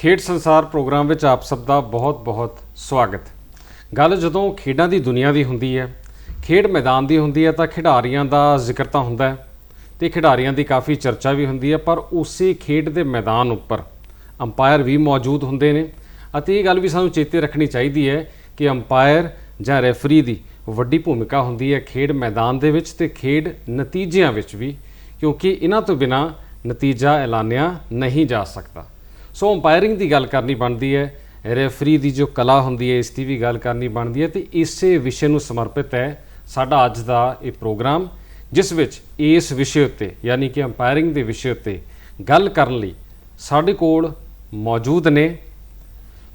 ਖੇਡ ਸੰਸਾਰ ਪ੍ਰੋਗਰਾਮ ਵਿੱਚ ਆਪ ਸਭ ਦਾ ਬਹੁਤ-ਬਹੁਤ ਸਵਾਗਤ। ਗੱਲ ਜਦੋਂ ਖੇਡਾਂ ਦੀ ਦੁਨੀਆ ਦੀ ਹੁੰਦੀ ਹੈ, ਖੇਡ ਮੈਦਾਨ ਦੀ ਹੁੰਦੀ ਹੈ ਤਾਂ ਖਿਡਾਰੀਆਂ ਦਾ ਜ਼ਿਕਰ ਤਾਂ ਹੁੰਦਾ ਹੈ ਤੇ ਖਿਡਾਰੀਆਂ ਦੀ ਕਾਫੀ ਚਰਚਾ ਵੀ ਹੁੰਦੀ ਹੈ, ਪਰ ਉਸੇ ਖੇਡ ਦੇ ਮੈਦਾਨ ਉੱਪਰ ਅੰਪਾਇਰ ਵੀ ਮੌਜੂਦ ਹੁੰਦੇ ਨੇ ਅਤੇ ਇਹ ਗੱਲ ਵੀ ਸਾਨੂੰ ਚੇਤੇ ਰੱਖਣੀ ਚਾਹੀਦੀ ਹੈ ਕਿ ਅੰਪਾਇਰ ਜਾਂ ਰੈਫਰੀ ਦੀ ਵੱਡੀ ਭੂਮਿਕਾ ਹੁੰਦੀ ਹੈ ਖੇਡ ਮੈਦਾਨ ਦੇ ਵਿੱਚ ਤੇ ਖੇਡ ਨਤੀਜਿਆਂ ਵਿੱਚ ਵੀ, ਕਿਉਂਕਿ ਇਹਨਾਂ ਤੋਂ ਬਿਨਾ ਨਤੀਜਾ ਐਲਾਨਿਆ ਨਹੀਂ ਜਾ ਸਕਦਾ। ਸੋ ਅੰਪਾਇਰਿੰਗ ਦੀ ਗੱਲ ਕਰਨੀ ਬਣਦੀ ਹੈ ਰੈਫਰੀ ਦੀ ਜੋ ਕਲਾ ਹੁੰਦੀ ਹੈ, ਇਸ ਦੀ ਵੀ ਗੱਲ ਕਰਨੀ ਬਣਦੀ ਹੈ ਤੇ ਇਸੇ ਵਿਸ਼ੇ ਨੂੰ ਸਮਰਪਿਤ ਹੈ ਸਾਡਾ ਅੱਜ ਦਾ ਇਹ ਪ੍ਰੋਗਰਾਮ, ਜਿਸ ਵਿੱਚ ਇਸ ਵਿਸ਼ੇ ਉੱਤੇ, ਯਾਨੀ ਕਿ ਅੰਪਾਇਰਿੰਗ ਦੇ ਵਿਸ਼ੇ ਉੱਤੇ ਗੱਲ ਕਰਨ ਲਈ ਸਾਡੇ ਕੋਲ ਮੌਜੂਦ ਨੇ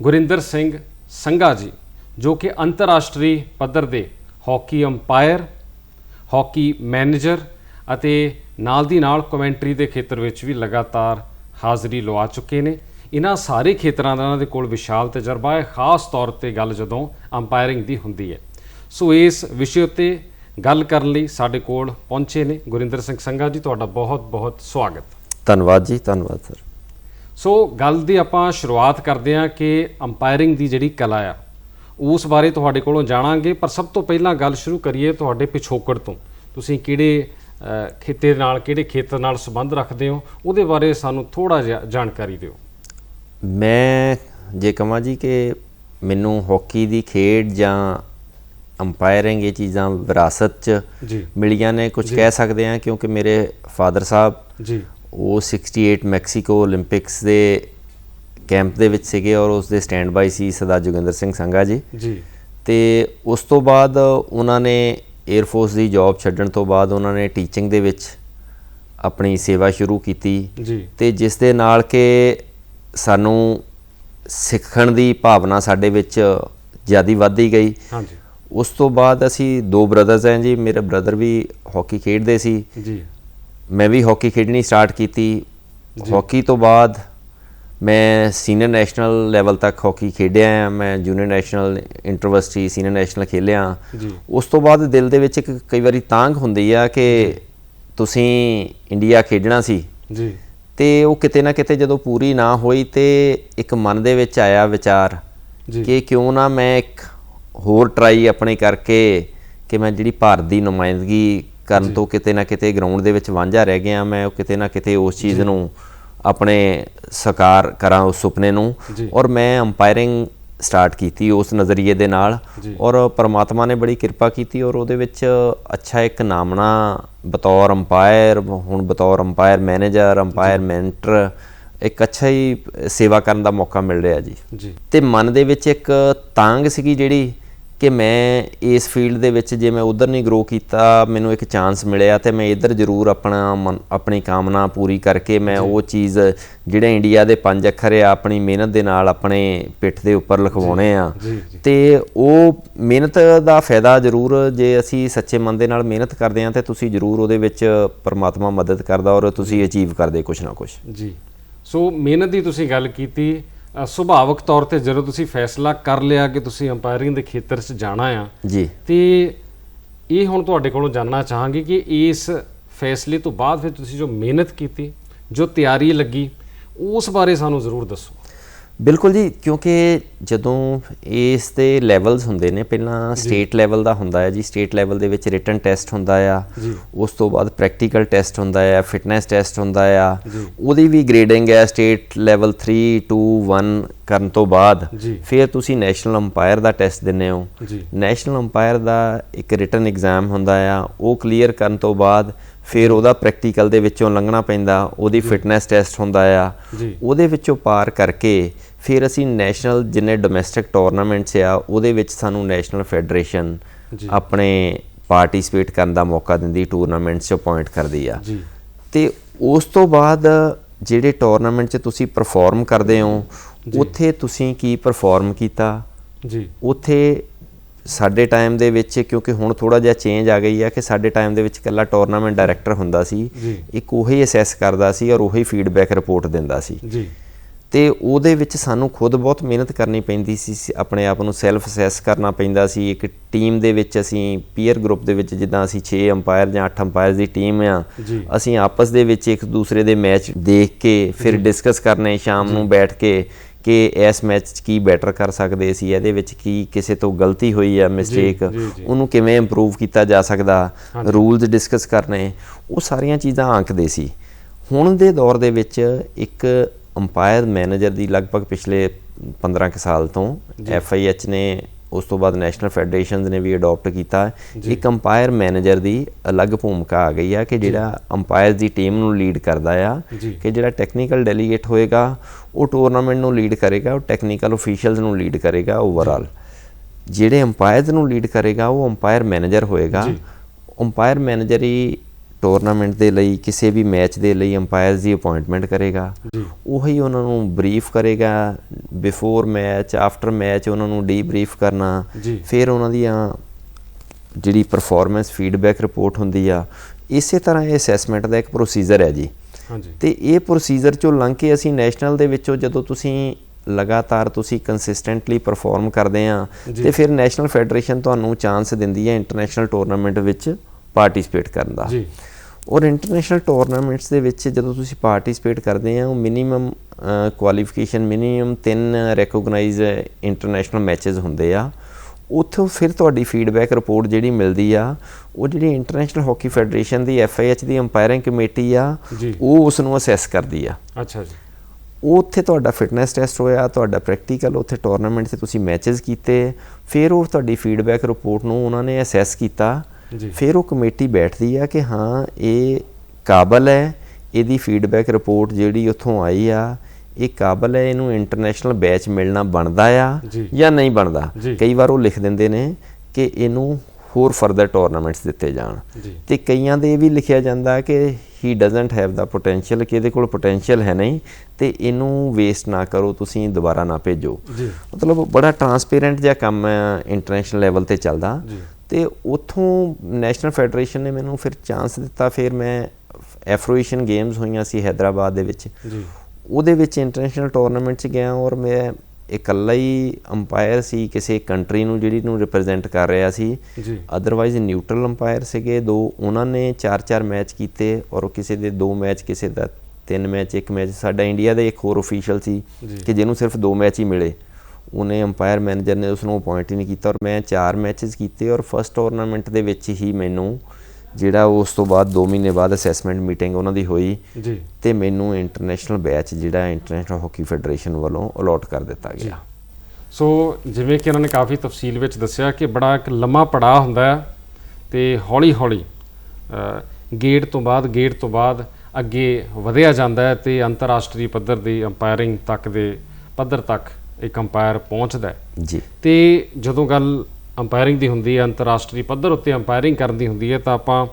ਗੁਰਿੰਦਰ ਸਿੰਘ ਸੰਘਾ ਜੀ, ਜੋ ਕਿ ਅੰਤਰਰਾਸ਼ਟਰੀ ਪੱਧਰ ਦੇ ਹਾਕੀ ਅੰਪਾਇਰ ਹਾਕੀ ਮੈਨੇਜਰ ਅਤੇ ਨਾਲ ਦੀ ਨਾਲ ਕਮੈਂਟਰੀ ਦੇ ਖੇਤਰ ਵਿੱਚ ਵੀ ਲਗਾਤਾਰ ਹਾਜ਼ਰੀ ਲਵਾ ਚੁੱਕੇ ਨੇ। ਇਹਨਾਂ ਸਾਰੇ ਖੇਤਰਾਂ ਦਾ ਇਹਨਾਂ ਦੇ ਕੋਲ ਵਿਸ਼ਾਲ ਤਜਰਬਾ ਹੈ। ਖਾਸ ਤੌਰ ਤੇ ਗੱਲ ਜਦੋਂ ਅੰਪਾਇਰਿੰਗ ਦੀ ਹੁੰਦੀ ਹੈ। ਸੋ ਇਸ ਵਿਸ਼ੇ ਉੱਤੇ ਗੱਲ ਕਰਨ ਲਈ ਸਾਡੇ ਕੋਲ ਪਹੁੰਚੇ ਨੇ ਗੁਰਿੰਦਰ ਸਿੰਘ ਸੰਘਾ ਜੀ। ਤੁਹਾਡਾ ਬਹੁਤ-ਬਹੁਤ ਸਵਾਗਤ। ਧੰਨਵਾਦ ਜੀ ਧੰਨਵਾਦ ਸਰ। ਸੋ ਗੱਲ ਦੀ ਆਪਾਂ ਸ਼ੁਰੂਆਤ ਕਰਦੇ ਹਾਂ ਕਿ ਅੰਪਾਇਰਿੰਗ ਦੀ ਜਿਹੜੀ ਕਲਾ ਆ ਉਸ ਬਾਰੇ ਤੁਹਾਡੇ ਕੋਲੋਂ ਜਾਣਾਂਗੇ। ਪਰ ਸਭ ਤੋਂ ਪਹਿਲਾਂ ਗੱਲ ਸ਼ੁਰੂ ਕਰੀਏ ਤੁਹਾਡੇ ਪਿਛੋਕੜ ਤੋਂ। ਤੁਸੀਂ ਕਿਹੜੇ ਖੇਤੇ ਨਾਲ ਕਿਹੜੇ ਖੇਤਰ ਨਾਲ ਸੰਬੰਧ ਰੱਖਦੇ ਹੋ? ਉਹਦੇ ਬਾਰੇ ਸਾਨੂੰ ਥੋੜਾ ਜਿਹਾ ਜਾਣਕਾਰੀ ਦਿਓ। ਮੈਂ ਜੇ ਕਹਾਂ ਜੀ ਕਿ ਮੈਨੂੰ ਹਾਕੀ ਦੀ ਖੇਡ ਜਾਂ ਅੰਪਾਇਰਿੰਗ ਇਹ ਚੀਜ਼ਾਂ ਵਿਰਾਸਤ 'ਚ ਮਿਲੀਆਂ ਨੇ ਕੁਝ ਕਹਿ ਸਕਦੇ ਆ ਕਿਉਂਕਿ ਮੇਰੇ ਫਾਦਰ ਸਾਹਿਬ ਜੀ। ਉਹ 68 ਮੈਕਸੀਕੋ 올림픽ਸ ਦੇ ਕੈਂਪ ਦੇ ਵਿੱਚ ਸੀਗੇ ਔਰ ਉਸ ਦੇ ਸਟੈਂਡ ਬਾਈ ਸੀ ਸਦਾ ਜੋਗਿੰਦਰ ਸਿੰਘ ਸੰਘਾ ਜੀ। ਜੀ। ਤੇ ਉਸ ਤੋਂ ਬਾਅਦ ਉਹਨਾਂ ਨੇ 에ਅਰ ਫੋਰਸ ਦੀ ਜੌਬ ਛੱਡਣ ਤੋਂ ਬਾਅਦ ਉਹਨਾਂ ਨੇ ਟੀਚਿੰਗ ਦੇ ਵਿੱਚ ਆਪਣੀ ਸੇਵਾ ਸ਼ੁਰੂ ਕੀਤੀ। ਜੀ। ਤੇ ਜਿਸ ਦੇ ਨਾਲ ਕਿ ਸਾਨੂੰ ਸਿੱਖਣ ਦੀ ਭਾਵਨਾ ਸਾਡੇ ਵਿੱਚ ਜਿਆਦੀ ਵੱਧਦੀ ਗਈ। ਹਾਂਜੀ। ਉਸ ਤੋਂ ਬਾਅਦ ਅਸੀਂ ਦੋ ਬ੍ਰਦਰਸ ਹਾਂ ਜੀ ਮੇਰੇ ਬ੍ਰਦਰ ਵੀ ਹਾਕੀ ਖੇਡਦੇ ਸੀ। ਜੀ। ਮੈਂ ਵੀ ਹਾਕੀ ਖੇਡਣੀ ਸਟਾਰਟ ਕੀਤੀ। ਹਾਕੀ ਤੋਂ ਬਾਅਦ ਮੈਂ ਸੀਨੀਅਰ ਨੈਸ਼ਨਲ ਲੈਵਲ ਤੱਕ ਹਾਕੀ ਖੇਡਿਆ ਹਾਂ ਮੈਂ junior national intervarsity senior national ਖੇਲਿਆ ਉਸ ਤੋਂ ਬਾਅਦ ਦਿਲ ਦੇ ਵਿੱਚ ਇੱਕ ਕਈ ਵਾਰੀ ਤਾਂਘ ਹੁੰਦੀ ਆ ਕਿ ਤੁਸੀਂ ਇੰਡੀਆ ਖੇਡਣਾ ਸੀ। ਜੀ। ਤੇ ਉਹ ਕਿਤੇ ਨਾ ਕਿਤੇ ਜਦੋਂ ਪੂਰੀ ਨਾ ਹੋਈ ਤੇ ਇੱਕ ਮਨ ਦੇ ਵਿੱਚ ਆਇਆ ਵਿਚਾਰ ਕਿ ਕਿਉਂ ਨਾ ਮੈਂ ਇੱਕ ਹੋਰ ਟਰਾਈ ਆਪਣੀ ਕਰਕੇ ਕਿ ਮੈਂ ਜਿਹੜੀ ਭਾਰਤ ਦੀ ਨੁਮਾਇੰਦਗੀ ਕਰਨ ਤੋਂ ਕਿਤੇ ਨਾ ਕਿਤੇ ਗਰਾਊਂਡ ਦੇ ਵਿੱਚ ਵਾਂਝਾ ਰਹਿ ਗਿਆ ਮੈਂ ਉਹ ਕਿਤੇ ਨਾ ਕਿਤੇ ਉਸ ਚੀਜ਼ ਨੂੰ ਆਪਣੇ ਸਾਕਾਰ ਕਰਾਂ ਉਸ ਸੁਪਨੇ ਨੂੰ। ਔਰ ਮੈਂ ਅੰਪਾਇਰਿੰਗ ਸਟਾਰਟ ਕੀਤੀ ਉਸ ਨਜ਼ਰੀਏ ਦੇ ਨਾਲ। ਔਰ ਪ੍ਰਮਾਤਮਾ ਨੇ ਬੜੀ ਕਿਰਪਾ ਕੀਤੀ ਔਰ ਉਹਦੇ ਵਿੱਚ ਅੱਛਾ ਇੱਕ ਨਾਮਣਾ ਬਤੌਰ ਅੰਪਾਇਰ ਹੁਣ ਬਤੌਰ ਅੰਪਾਇਰ ਮੈਨੇਜਰ ਅੰਪਾਇਰ ਮੈਂਟਰ ਇੱਕ ਅੱਛਾ ਹੀ ਸੇਵਾ ਕਰਨ ਦਾ ਮੌਕਾ ਮਿਲ ਰਿਹਾ ਜੀ ਜੀ ਤੇ ਮਨ ਦੇ ਵਿੱਚ ਇੱਕ ਤਾਂਗ ਸੀਗੀ ਜਿਹੜੀ ਕਿ ਮੈਂ ਇਸ ਫੀਲਡ ਦੇ ਵਿੱਚ ਜੇ ਮੈਂ ਉਧਰ ਨਹੀਂ ਗਰੋ ਕੀਤਾ ਮੈਨੂੰ ਇੱਕ ਚਾਂਸ ਮਿਲਿਆ ਤੇ ਮੈਂ ਇੱਧਰ ਜ਼ਰੂਰ ਆਪਣਾ ਆਪਣੀ ਕਾਮਨਾ ਪੂਰੀ ਕਰਕੇ ਮੈਂ ਉਹ ਚੀਜ਼ ਜਿਹੜੇ ਇੰਡੀਆ ਦੇ ਪੰਜ ਅੱਖਰ ਆ ਆਪਣੀ ਮਿਹਨਤ ਦੇ ਨਾਲ ਆਪਣੇ ਪਿੱਠ ਦੇ ਉੱਪਰ ਲਿਖਵਾਉਣੇ ਆ। ਤੇ ਉਹ ਮਿਹਨਤ ਦਾ ਫਾਇਦਾ ਜ਼ਰੂਰ ਜੇ ਅਸੀਂ ਸੱਚੇ ਮਨ ਦੇ ਨਾਲ ਮਿਹਨਤ ਕਰਦੇ ਹਾਂ ਤੇ ਤੁਸੀਂ ਜ਼ਰੂਰ ਉਹਦੇ ਵਿੱਚ ਪਰਮਾਤਮਾ ਮਦਦ ਕਰਦਾ ਔਰ ਤੁਸੀਂ ਅਚੀਵ ਕਰਦੇ ਕੁਝ ਨਾ ਕੁਝ ਜੀ। ਸੋ ਮਿਹਨਤ ਦੀ ਤੁਸੀਂ ਗੱਲ ਕੀਤੀ ਸੁਭਾਵਕ ਤੌਰ ਤੇ ਜਦੋਂ ਤੁਸੀਂ ਫੈਸਲਾ ਕਰ ਲਿਆ ਕਿ ਤੁਸੀਂ ਅੰਪਾਇਰਿੰਗ ਦੇ ਖੇਤਰ 'ਚ ਜਾਣਾ ਆ ਜੀ। ਤੇ ਇਹ ਹੁਣ ਤੁਹਾਡੇ ਕੋਲੋਂ ਜਾਨਣਾ ਚਾਹਾਂਗੇ ਕਿ ਇਸ ਫੈਸਲੇ ਤੋਂ ਬਾਅਦ ਫਿਰ ਤੁਸੀਂ ਜੋ ਮਿਹਨਤ ਕੀਤੀ ਜੋ ਤਿਆਰੀ ਲੱਗੀ ਉਸ ਬਾਰੇ ਸਾਨੂੰ ਜ਼ਰੂਰ ਦੱਸੋ। ਬਿਲਕੁਲ ਜੀ ਕਿਉਂਕਿ ਜਦੋਂ ਇਸ ਦੇ ਲੈਵਲਸ ਹੁੰਦੇ ਨੇ ਪਹਿਲਾਂ ਸਟੇਟ ਲੈਵਲ ਦਾ ਹੁੰਦਾ ਹੈ ਜੀ ਸਟੇਟ ਲੈਵਲ ਦੇ ਵਿੱਚ ਰਿਟਨ ਟੈਸਟ ਹੁੰਦਾ ਆ ਉਸ ਤੋਂ ਬਾਅਦ ਪ੍ਰੈਕਟੀਕਲ ਟੈਸਟ ਹੁੰਦਾ ਆ ਫਿਟਨੈਸ ਟੈਸਟ ਹੁੰਦਾ ਆ। ਉਹਦੀ ਵੀ ਗ੍ਰੇਡਿੰਗ ਹੈ ਸਟੇਟ ਲੈਵਲ 3 2 1 ਕਰਨ ਤੋਂ ਬਾਅਦ। ਫਿਰ ਤੁਸੀਂ ਨੈਸ਼ਨਲ ਅੰਪਾਇਰ ਦਾ ਟੈਸਟ ਦਿੰਦੇ ਹੋ। ਨੈਸ਼ਨਲ ਅੰਪਾਇਰ ਦਾ ਇੱਕ ਰਿਟਨ ਐਗਜ਼ਾਮ ਹੁੰਦਾ ਆ ਉਹ ਕਲੀਅਰ ਕਰਨ ਤੋਂ ਬਾਅਦ ਫਿਰ ਉਹਦਾ ਪ੍ਰੈਕਟੀਕਲ ਦੇ ਵਿੱਚੋਂ ਲੰਘਣਾ ਪੈਂਦਾ ਉਹਦੀ ਫਿਟਨੈਸ ਟੈਸਟ ਹੁੰਦਾ ਆ। ਉਹਦੇ ਵਿੱਚੋਂ ਪਾਰ ਕਰਕੇ ਫਿਰ ਅਸੀਂ ਨੈਸ਼ਨਲ ਜਿੰਨੇ ਡੋਮੈਸਟਿਕ ਟੂਰਨਾਮੈਂਟਸ ਆ ਉਹਦੇ ਵਿੱਚ ਸਾਨੂੰ ਨੈਸ਼ਨਲ ਫੈਡਰੇਸ਼ਨ ਆਪਣੇ ਪਾਰਟਿਸਿਪੇਟ ਕਰਨ ਦਾ ਮੌਕਾ ਦਿੰਦੀ ਟੂਰਨਾਮੈਂਟਸ 'ਚ ਅਪਾਇੰਟ ਕਰਦੀ ਆ। ਜੀ। ਤੇ ਉਸ ਤੋਂ ਬਾਅਦ ਜਿਹੜੇ ਟੂਰਨਾਮੈਂਟ 'ਚ ਤੁਸੀਂ ਪਰਫਾਰਮ ਕਰਦੇ ਹੋ ਉੱਥੇ ਤੁਸੀਂ ਕੀ ਪਰਫਾਰਮ ਕੀਤਾ? ਜੀ। ਉੱਥੇ ਸਾਡੇ ਟਾਈਮ ਦੇ ਵਿੱਚ ਕਿਉਂਕਿ ਹੁਣ ਥੋੜਾ ਜਿਹਾ ਚੇਂਜ ਆ ਗਈ ਆ ਕਿ ਸਾਡੇ ਟਾਈਮ ਦੇ ਵਿੱਚ ਇਕੱਲਾ ਟੂਰਨਾਮੈਂਟ ਡਾਇਰੈਕਟਰ ਹੁੰਦਾ ਸੀ। ਇੱਕ ਉਹੀ ਅਸੈਸ ਕਰਦਾ ਸੀ ਔਰ ਉਹੀ ਫੀਡਬੈਕ ਰਿਪੋਰਟ ਦਿੰਦਾ ਸੀ। ਜੀ। ਤੇ ਉਹਦੇ ਵਿੱਚ ਸਾਨੂੰ ਖੁਦ ਬਹੁਤ ਮਿਹਨਤ ਕਰਨੀ ਪੈਂਦੀ ਸੀ ਆਪਣੇ ਆਪ ਨੂੰ ਸੈਲਫ ਅਸੈਸ ਕਰਨਾ ਪੈਂਦਾ ਸੀ। ਇੱਕ ਟੀਮ ਦੇ ਵਿੱਚ ਅਸੀਂ ਪੀਅਰ ਗਰੁੱਪ ਦੇ ਵਿੱਚ ਜਿੱਦਾਂ ਅਸੀਂ 6 ਅੰਪਾਇਰ ਜਾਂ 8 ਅੰਪਾਇਰ ਦੀ ਟੀਮ ਆ ਅਸੀਂ ਆਪਸ ਦੇ ਵਿੱਚ ਇੱਕ ਦੂਸਰੇ ਦੇ ਮੈਚ ਦੇਖ ਕੇ ਫਿਰ ਡਿਸਕਸ ਕਰਨੇ ਸ਼ਾਮ ਨੂੰ ਬੈਠ ਕੇ ਕਿ ਇਸ ਮੈਚ 'ਚ ਕੀ ਬੈਟਰ ਕਰ ਸਕਦੇ ਸੀ? ਇਹਦੇ ਵਿੱਚ ਕੀ ਕਿਸੇ ਤੋਂ ਗਲਤੀ ਹੋਈ ਆ ਮਿਸਟੇਕ। ਉਹਨੂੰ ਕਿਵੇਂ ਇੰਪਰੂਵ ਕੀਤਾ ਜਾ ਸਕਦਾ? ਰੂਲਸ ਡਿਸਕਸ ਕਰਨੇ। ਉਹ ਸਾਰੀਆਂ ਚੀਜ਼ਾਂ ਆਂਕਦੇ ਸੀ। ਹੁਣ ਦੇ ਦੌਰ ਦੇ ਵਿੱਚ ਇੱਕ ਅੰਪਾਇਰ ਮੈਨੇਜਰ ਦੀ ਲਗਭਗ ਪਿਛਲੇ 15 ਕੁ ਸਾਲ ਤੋਂ ਐਫਆਈਐਚ ਨੇ ਉਸ ਤੋਂ ਬਾਅਦ ਨੈਸ਼ਨਲ ਫੈਡਰੇਸ਼ਨਸ ਨੇ ਵੀ ਅਡਾਪਟ ਕੀਤਾ। ਇੱਕ ਅੰਪਾਇਰ ਮੈਨੇਜਰ ਦੀ ਅਲੱਗ ਭੂਮਿਕਾ ਆ ਗਈ ਆ ਕਿ ਜਿਹੜਾ ਅੰਪਾਇਰ ਦੀ ਟੀਮ ਨੂੰ ਲੀਡ ਕਰਦਾ ਆ। ਕਿ ਜਿਹੜਾ ਟੈਕਨੀਕਲ ਡੈਲੀਗੇਟ ਹੋਏਗਾ ਉਹ ਟੂਰਨਾਮੈਂਟ ਨੂੰ ਲੀਡ ਕਰੇਗਾ ਉਹ ਟੈਕਨੀਕਲ ਅਫੀਸ਼ੀਅਲਸ ਨੂੰ ਲੀਡ ਕਰੇਗਾ ਓਵਰਆਲ ਜਿਹੜੇ ਅੰਪਾਇਰਸ ਨੂੰ ਲੀਡ ਕਰੇਗਾ ਉਹ ਅੰਪਾਇਰ ਮੈਨੇਜਰ ਹੋਏਗਾ। ਅੰਪਾਇਰ ਮੈਨੇਜਰ ਹੀ ਟੂਰਨਾਮੈਂਟ ਦੇ ਲਈ ਕਿਸੇ ਵੀ ਮੈਚ ਦੇ ਲਈ ਅੰਪਾਇਰਸ ਦੀ ਅਪਾਇੰਟਮੈਂਟ ਕਰੇਗਾ। ਉਹੀ ਉਹਨਾਂ ਨੂੰ ਬਰੀਫ ਕਰੇਗਾ ਬਿਫੋਰ ਮੈਚ ਆਫਟਰ ਮੈਚ ਉਹਨਾਂ ਨੂੰ ਡੀਬਰੀਫ ਕਰਨਾ। ਜੀ। ਫਿਰ ਉਹਨਾਂ ਦੀਆਂ ਜਿਹੜੀ ਪਰਫਾਰਮੈਂਸ ਫੀਡਬੈਕ ਰਿਪੋਰਟ ਹੁੰਦੀ ਆ ਇਸੇ ਤਰ੍ਹਾਂ ਇਹ ਅਸੈਸਮੈਂਟ ਦਾ ਇੱਕ ਪ੍ਰੋਸੀਜਰ ਹੈ ਜੀ। ਤੇ ਇਹ ਪ੍ਰੋਸੀਜਰ ਚੋਂ ਲੰਘ ਕੇ ਅਸੀਂ ਨੈਸ਼ਨਲ ਦੇ ਵਿੱਚੋਂ ਜਦੋਂ ਤੁਸੀਂ ਲਗਾਤਾਰ ਤੁਸੀਂ ਕੰਸਿਸਟੈਂਟਲੀ ਪਰਫਾਰਮ ਕਰਦੇ ਆ। ਤੇ ਫਿਰ ਨੈਸ਼ਨਲ ਫੈਡਰੇਸ਼ਨ ਤੁਹਾਨੂੰ ਚਾਂਸ ਦਿੰਦੀ ਹੈ ਇੰਟਰਨੈਸ਼ਨਲ ਟੂਰਨਾਮੈਂਟ ਵਿੱਚ ਪਾਰਟਿਸਿਪੇਟ ਕਰਨ ਦਾ। ਜੀ। ਔਰ ਇੰਟਰਨੈਸ਼ਨਲ ਟੂਰਨਾਮੈਂਟਸ ਦੇ ਵਿੱਚ ਜਦੋਂ ਤੁਸੀਂ ਪਾਰਟਿਸਿਪੇਟ ਕਰਦੇ ਆ ਉਹ ਮਿਨੀਮਮ ਕੁਆਲੀਫਿਕੇਸ਼ਨ ਮਿਨੀਮਮ ਤਿੰਨ ਰੈਕੋਗਨਾਈਜ਼ ਇੰਟਰਨੈਸ਼ਨਲ ਮੈਚਸ ਹੁੰਦੇ ਆ। ਉੱਥੋਂ ਫਿਰ ਤੁਹਾਡੀ ਫੀਡਬੈਕ ਰਿਪੋਰਟ ਜਿਹੜੀ ਮਿਲਦੀ ਆ ਉਹ ਜਿਹੜੀ ਇੰਟਰਨੈਸ਼ਨਲ ਹਾਕੀ ਫੈਡਰੇਸ਼ਨ ਦੀ ਐਫਆਈਐਚ ਦੀ ਅੰਪਾਇਰਿੰਗ ਕਮੇਟੀ ਆ। ਉਹ ਉਸ ਨੂੰ ਅਸੈਸ ਕਰਦੀ ਆ। ਅੱਛਾ ਜੀ। ਉਹ ਉੱਥੇ ਤੁਹਾਡਾ ਫਿਟਨੈਸ ਟੈਸਟ ਹੋਇਆ ਤੁਹਾਡਾ ਪ੍ਰੈਕਟੀਕਲ ਉੱਥੇ ਟੂਰਨਾਮੈਂਟ 'ਤੇ ਤੁਸੀਂ ਮੈਚਸ ਕੀਤੇ ਫਿਰ ਉਹ ਤੁਹਾਡੀ ਫੀਡਬੈਕ ਰਿਪੋਰਟ ਨੂੰ ਉਹਨਾਂ ਨੇ ਅਸੈਸ ਕੀਤਾ। ਜੀ। ਫਿਰ ਉਹ ਕਮੇਟੀ ਬੈਠਦੀ ਆ ਕਿ ਹਾਂ ਇਹ ਕਾਬਲ ਹੈ ਇਹਦੀ ਫੀਡਬੈਕ ਰਿਪੋਰਟ ਜਿਹੜੀ ਉੱਥੋਂ ਆਈ ਆ ਇਹ ਕਾਬਲ ਹੈ ਇਹਨੂੰ ਇੰਟਰਨੈਸ਼ਨਲ ਬੈਚ ਮਿਲਣਾ ਬਣਦਾ ਆ ਜਾਂ। ਨਹੀਂ ਬਣਦਾ? ਕਈ ਵਾਰ ਉਹ ਲਿਖ ਦਿੰਦੇ ਨੇ ਕਿ ਇਹਨੂੰ ਹੋਰ ਫਰਦਰ ਟੂਰਨਾਮੈਂਟਸ ਦਿੱਤੇ ਜਾਣ। ਤੇ ਕਈਆਂ ਦੇ ਇਹ ਵੀ ਲਿਖਿਆ ਜਾਂਦਾ ਕਿ he doesn't have the potential ਕਿ ਇਹਦੇ ਕੋਲ ਪੋਟੈਂਸ਼ੀਅਲ ਹੈ ਨਹੀਂ ਤੇ ਇਹਨੂੰ ਵੇਸਟ ਨਾ ਕਰੋ ਤੁਸੀਂ ਦੁਬਾਰਾ ਨਾ ਭੇਜੋ। ਮਤਲਬ ਬੜਾ ਟਰਾਂਸਪੇਰੈਂਟ ਜਿਹਾ ਕੰਮ ਇੰਟਰਨੈਸ਼ਨਲ ਲੈਵਲ ਤੇ ਚੱਲਦਾ। ਤੇ ਉਥੋਂ ਨੈਸ਼ਨਲ ਫੈਡਰੇਸ਼ਨ ਨੇ ਮੈਨੂੰ ਫਿਰ ਚਾਂਸ ਦਿੱਤਾ ਫਿਰ ਮੈਂ ਐਫਰੋਏਸ਼ੀਅਨ ਗੇਮਸ ਹੋਈਆਂ ਸੀ ਹైదరాబాద్ ਦੇ ਵਿੱਚ। ਉਹਦੇ ਵਿੱਚ ਇੰਟਰਨੈਸ਼ਨਲ ਟੂਰਨਾਮੈਂਟ 'ਚ ਗਿਆ ਔਰ ਮੈਂ ਇਕੱਲਾ ਹੀ ਅੰਪਾਇਰ ਸੀ ਕਿਸੇ ਕੰਟਰੀ ਨੂੰ ਜਿਹੜੀ ਨੂੰ ਰਿਪਰੈਜ਼ੈਂਟ ਕਰ ਰਿਹਾ ਸੀ। ਜੀ। ਅਦਰਵਾਈਜ਼ ਨਿਊਟਰਲ ਅੰਪਾਇਰ ਸੀਗੇ ਦੋ ਉਹਨਾਂ ਨੇ 4-4 ਮੈਚ ਕੀਤੇ ਔਰ ਕਿਸੇ ਦੇ ਦੋ ਮੈਚ ਕਿਸੇ ਦਾ ਤਿੰਨ ਮੈਚ ਇੱਕ ਮੈਚ ਸਾਡਾ ਇੰਡੀਆ ਦਾ ਇੱਕ ਹੋਰ ਅਫੀਸ਼ੀਅਲ ਸੀ। ਕਿ ਜਿਹਨੂੰ ਸਿਰਫ ਦੋ ਮੈਚ ਹੀ ਮਿਲੇ। ਉਹਨੇ ਅੰਪਾਇਰ ਮੈਨੇਜਰ ਨੇ ਉਸ ਨੂੰ ਅਪਾਇੰਟ ਹੀ ਨਹੀਂ ਕੀਤਾ ਔਰ ਮੈਂ ਚਾਰ ਮੈਚਸ ਕੀਤੇ ਔਰ ਫਸਟ ਟੂਰਨਾਮੈਂਟ ਦੇ ਵਿੱਚ ਹੀ ਮੈਨੂੰ ਜਿਹੜਾ ਉਸ ਤੋਂ ਬਾਅਦ 2 ਮਹੀਨੇ ਬਾਅਦ ਅਸੈਸਮੈਂਟ ਮੀਟਿੰਗ ਉਹਨਾਂ ਦੀ ਹੋਈ ਜੀ। ਤੇ ਮੈਨੂੰ ਇੰਟਰਨੈਸ਼ਨਲ ਬੈਚ ਜਿਹੜਾ ਇੰਟਰਨੈਸ਼ਨਲ ਹਾਕੀ ਫੈਡਰੇਸ਼ਨ ਵੱਲੋਂ ਅਲਾਟ ਕਰ ਦਿੱਤਾ ਗਿਆ। ਸੋ ਜਿਵੇਂ ਕਿ ਇਹਨਾਂ ਨੇ ਕਾਫੀ ਤਫਸੀਲ ਵਿੱਚ ਦੱਸਿਆ ਕਿ ਬੜਾ ਇੱਕ ਲੰਮਾ ਪੜਾਅ ਹੁੰਦਾ ਹੈ ਤੇ ਹੌਲੀ ਹੌਲੀ ਗੇਟ ਤੋਂ ਬਾਅਦ ਗੇਟ ਤੋਂ ਬਾਅਦ ਅੱਗੇ ਵਧਿਆ ਜਾਂਦਾ ਹੈ ਤੇ ਅੰਤਰਰਾਸ਼ਟਰੀ ਪੱਧਰ ਦੀ ਅੰਪਾਇਰਿੰਗ ਤੱਕ ਦੇ ਪੱਧਰ ਤੱਕ ਇੱਕ ਅੰਪਾਇਰ ਪਹੁੰਚਦਾ ਹੈ। ਜੀ। ਤੇ ਜਦੋਂ ਗੱਲ ਅੰਪਾਇਰਿੰਗ ਦੀ ਹੁੰਦੀ ਹੈ, ਅੰਤਰਰਾਸ਼ਟਰੀ ਪੱਧਰ ਉੱਤੇ ਅੰਪਾਇਰਿੰਗ ਕਰਨ ਦੀ ਹੁੰਦੀ ਹੈ, ਤਾਂ ਆਪਾਂ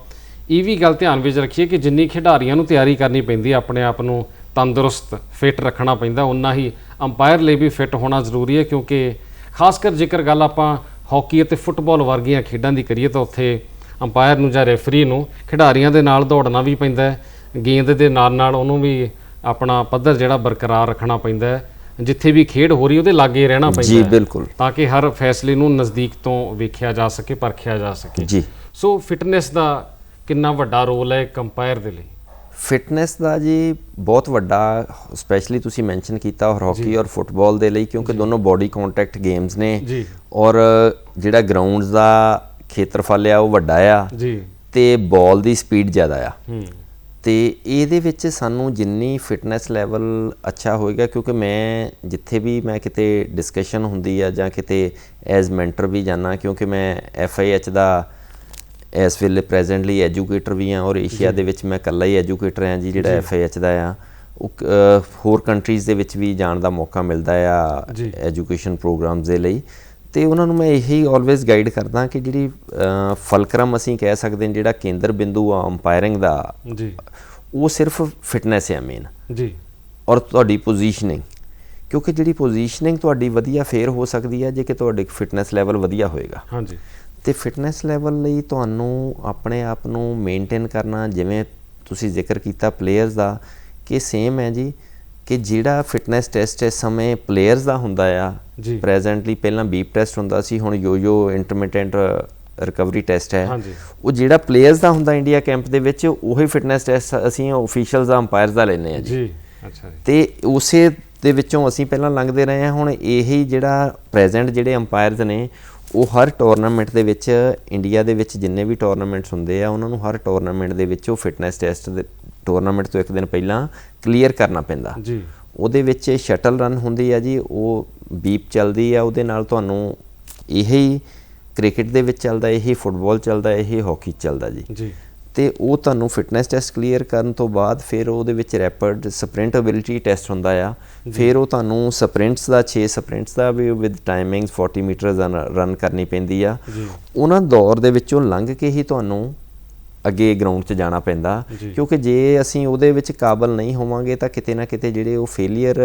ਇਹ ਵੀ ਗੱਲ ਧਿਆਨ ਵਿੱਚ ਰੱਖੀਏ ਕਿ ਜਿੰਨੀ ਖਿਡਾਰੀਆਂ ਨੂੰ ਤਿਆਰੀ ਕਰਨੀ ਪੈਂਦੀ ਹੈ, ਆਪਣੇ ਆਪ ਨੂੰ ਤੰਦਰੁਸਤ ਫਿਟ ਰੱਖਣਾ ਪੈਂਦਾ ਉਨਾ ਹੀ ਅੰਪਾਇਰ ਲਈ ਵੀ ਫਿਟ ਹੋਣਾ ਜ਼ਰੂਰੀ ਹੈ, ਕਿਉਂਕਿ ਖਾਸ ਕਰ ਜੇਕਰ ਗੱਲ ਆਪਾਂ ਹਾਕੀ ਅਤੇ ਫੁੱਟਬਾਲ ਵਰਗੀਆਂ ਖੇਡਾਂ ਦੀ ਕਰੀਏ, ਤਾਂ ਉੱਥੇ ਅੰਪਾਇਰ ਨੂੰ ਜਾਂ ਰੈਫਰੀ ਨੂੰ ਖਿਡਾਰੀਆਂ ਦੇ ਨਾਲ ਦੌੜਨਾ ਵੀ ਪੈਂਦਾ ਹੈ, ਗੇਂਦ ਦੇ ਨਾਲ ਨਾਲ ਉਹਨੂੰ ਵੀ ਆਪਣਾ ਪੱਧਰ ਜਿਹੜਾ ਬਰਕਰਾਰ ਰੱਖਣਾ ਪੈਂਦਾ ਹੈ। ਜਿੱਥੇ ਵੀ ਖੇਡ ਹੋ ਰਹੀ ਉਹਦੇ ਲਾਗੇ ਰਹਿਣਾ ਪੈਂਦਾ ਜੀ ਹੈ। ਬਿਲਕੁਲ। ਤਾਂ ਕਿ ਹਰ ਫੈਸਲੇ ਨੂੰ ਨਜ਼ਦੀਕ ਤੋਂ ਵੇਖਿਆ ਜਾ ਸਕੇ ਪਰਖਿਆ ਜਾ ਸਕੇ। ਜੀ। ਸੋ ਫਿਟਨੈਸ ਦਾ ਕਿੰਨਾ ਵੱਡਾ ਰੋਲ ਹੈ ਇੱਕ ਅੰਪਾਇਰ ਦੇ ਲਈ? ਫਿਟਨੈਸ ਦਾ ਜੀ ਬਹੁਤ ਵੱਡਾ ਸਪੈਸ਼ਲੀ ਤੁਸੀਂ ਮੈਂਸ਼ਨ ਕੀਤਾ ਔਰ ਹਾਕੀ ਔਰ ਫੁੱਟਬਾਲ ਦੇ ਲਈ ਕਿਉਂਕਿ ਦੋਨੋਂ ਬਾਡੀ ਕੰਟੈਕਟ ਗੇਮਸ ਨੇ। ਜੀ। ਔਰ ਜਿਹੜਾ ਗਰਾਊਂਡਸ ਦਾ ਖੇਤਰਫਲ ਆ ਉਹ ਵੱਡਾ ਆ। ਜੀ। ਤੇ ਬਾਲ ਦੀ ਸਪੀਡ ਜ਼ਿਆਦਾ ਆ। ਹੂੰ ਤੇ ਇਹਦੇ ਵਿੱਚ ਸਾਨੂੰ ਜਿੰਨੀ ਫਿਟਨੈਸ ਲੈਵਲ ਅੱਛਾ ਹੋਏਗਾ ਕਿਉਂਕਿ ਮੈਂ ਜਿੱਥੇ ਵੀ ਮੈਂ ਕਿਤੇ ਡਿਸਕਸ਼ਨ ਹੁੰਦੀ ਆ ਜਾਂ ਕਿਤੇ ਐਜ਼ ਮੈਂਟਰ ਵੀ ਜਾਣਾ ਕਿਉਂਕਿ ਮੈਂ ਐਫਆਈਐਚ ਦਾ ਇਸ ਵੇਲੇ ਪ੍ਰੈਜ਼ੈਂਟਲੀ ਐਜੂਕੇਟਰ ਵੀ ਆ ਔਰ ਏਸ਼ੀਆ ਦੇ ਵਿੱਚ ਮੈਂ ਇਕੱਲਾ ਹੀ ਐਜੂਕੇਟਰ ਆ ਜੀ ਜਿਹੜਾ ਐਫਆਈਐਚ ਦਾ ਆ। ਉਹ ਹੋਰ ਕੰਟਰੀਜ਼ ਦੇ ਵਿੱਚ ਵੀ ਜਾਣ ਦਾ ਮੌਕਾ ਮਿਲਦਾ ਆ। ਐਜੂਕੇਸ਼ਨ ਪ੍ਰੋਗਰਾਮਸ ਦੇ ਲਈ। ਤੇ ਉਹਨਾਂ ਨੂੰ ਮੈਂ ਇਹੀ ਆਲਵੇਜ਼ ਗਾਈਡ ਕਰਦਾ ਕਿ ਜਿਹੜੀ ਫਲਕਰਮ ਅਸੀਂ ਕਹਿ ਸਕਦੇ ਹਾਂ ਜਿਹੜਾ ਕੇਂਦਰ ਬਿੰਦੂ ਆ ਅੰਪਾਇਰਿੰਗ ਦਾ ਜੀ। ਉਹ ਸਿਰਫ ਫਿਟਨੈਸ ਹੈ ਮੇਨ ਜੀ। ਔਰ ਤੁਹਾਡੀ ਪੋਜੀਸ਼ਨਿੰਗ ਕਿਉਂਕਿ ਜਿਹੜੀ ਪੋਜੀਸ਼ਨਿੰਗ ਤੁਹਾਡੀ ਵਧੀਆ ਫੇਰ ਹੋ ਸਕਦੀ ਹੈ ਜੇ ਕਿ ਤੁਹਾਡੀ ਫਿਟਨੈਸ ਲੈਵਲ ਵਧੀਆ ਹੋਏਗਾ। ਹਾਂਜੀ। ਤੇ ਫਿਟਨੈਸ ਲੈਵਲ ਲਈ ਤੁਹਾਨੂੰ ਆਪਣੇ ਆਪ ਨੂੰ ਮੇਨਟੇਨ ਕਰਨਾ ਜਿਵੇਂ ਤੁਸੀਂ ਜ਼ਿਕਰ ਕੀਤਾ ਪਲੇਅਰਸ ਦਾ ਕਿ ਸੇਮ ਹੈ ਜੀ ਕਿ ਜਿਹੜਾ ਫਿਟਨੈਸ ਟੈਸਟ ਇਸ ਸਮੇਂ ਪਲੇਅਰਸ ਦਾ ਹੁੰਦਾ ਆ ਜੀ। ਪ੍ਰੈਜ਼ੈਂਟਲੀ ਪਹਿਲਾਂ ਬੀਪ ਟੈਸਟ ਹੁੰਦਾ ਸੀ ਹੁਣ ਯੋ-ਯੋ ਇੰਟਰਮਿਟੈਂਟ ਰਿਕਵਰੀ ਟੈਸਟ ਹੈ। ਉਹ ਜਿਹੜਾ ਪਲੇਅਰਸ ਦਾ ਹੁੰਦਾ ਇੰਡੀਆ ਕੈਂਪ ਦੇ ਵਿੱਚ ਉਹੀ ਫਿਟਨੈਸ ਟੈਸਟ ਅਸੀਂ ਆਫੀਸ਼ੀਅਲਸ ਦਾ ਅੰਪਾਇਰਸ ਦਾ ਲੈਨੇ ਆ ਜੀ ਜੀ ਅੱਛਾ ਜੀ ਤੇ ਉਸੇ ਦੇ ਵਿੱਚੋਂ ਅਸੀਂ ਪਹਿਲਾਂ ਲੰਘਦੇ ਰਹੇ ਹਾਂ ਹੁਣ ਇਹੀ ਜਿਹੜਾ ਪ੍ਰੈਜ਼ੈਂਟ ਜਿਹੜੇ ਅੰਪਾਇਰਸ ਨੇ ਉਹ ਹਰ ਟੂਰਨਾਮੈਂਟ ਦੇ ਵਿੱਚ ਇੰਡੀਆ ਦੇ ਵਿੱਚ ਜਿੰਨੇ ਵੀ ਟੂਰਨਾਮੈਂਟਸ ਹੁੰਦੇ ਆ ਉਹਨਾਂ ਨੂੰ ਹਰ ਟੂਰਨਾਮੈਂਟ ਦੇ ਵਿੱਚ ਉਹ ਫਿਟਨੈਸ ਟੈਸਟ ਦੇ ਟੂਰਨਾਮੈਂਟ ਤੋਂ ਇੱਕ ਦਿਨ ਪਹਿਲਾਂ ਕਲੀਅਰ ਕਰਨਾ ਪੈਂਦਾ। ਜੀ। ਉਹਦੇ ਵਿੱਚ ਸ਼ਟਲ ਰਨ ਹੁੰਦੀ ਆ ਜੀ ਉਹ ਬੀਪ ਚੱਲਦੀ ਆ ਉਹਦੇ ਨਾਲ ਤੁਹਾਨੂੰ ਇਹੀ ਕ੍ਰਿਕਟ ਦੇ ਵਿੱਚ ਚੱਲਦਾ ਇਹੀ ਫੁੱਟਬਾਲ ਚੱਲਦਾ ਇਹੀ ਹਾਕੀ ਚੱਲਦਾ ਜੀ। ਜੀ। ਤੇ ਉਹ ਤੁਹਾਨੂੰ ਫਿਟਨੈਸ ਟੈਸਟ ਕਲੀਅਰ ਕਰਨ ਤੋਂ ਬਾਅਦ ਫਿਰ ਉਹਦੇ ਵਿੱਚ ਰੈਪਿਡ ਸਪ੍ਰਿੰਟ ਐਬਿਲਿਟੀ ਟੈਸਟ ਹੁੰਦਾ ਆ। ਫਿਰ ਉਹ ਤੁਹਾਨੂੰ ਸਪ੍ਰਿੰਟਸ ਦਾ 6 ਸਪ੍ਰਿੰਟਸ ਦਾ ਵੀ ਵਿਦ ਟਾਈਮਿੰਗਸ 40 ਮੀਟਰ ਰਨ ਕਰਨੀ ਪੈਂਦੀ ਆ। ਉਹਨਾਂ ਦੌਰ ਦੇ ਵਿੱਚੋਂ ਲੰਘ ਕੇ ਹੀ ਤੁਹਾਨੂੰ ਅੱਗੇ ਗਰਾਊਂਡ 'ਚ ਜਾਣਾ ਪੈਂਦਾ। ਕਿਉਂਕਿ ਜੇ ਅਸੀਂ ਉਹਦੇ ਵਿੱਚ ਕਾਬਲ ਨਹੀਂ ਹੋਵਾਂਗੇ ਤਾਂ ਕਿਤੇ ਨਾ ਕਿਤੇ ਜਿਹੜੇ ਉਹ ਫੇਲਿਅਰ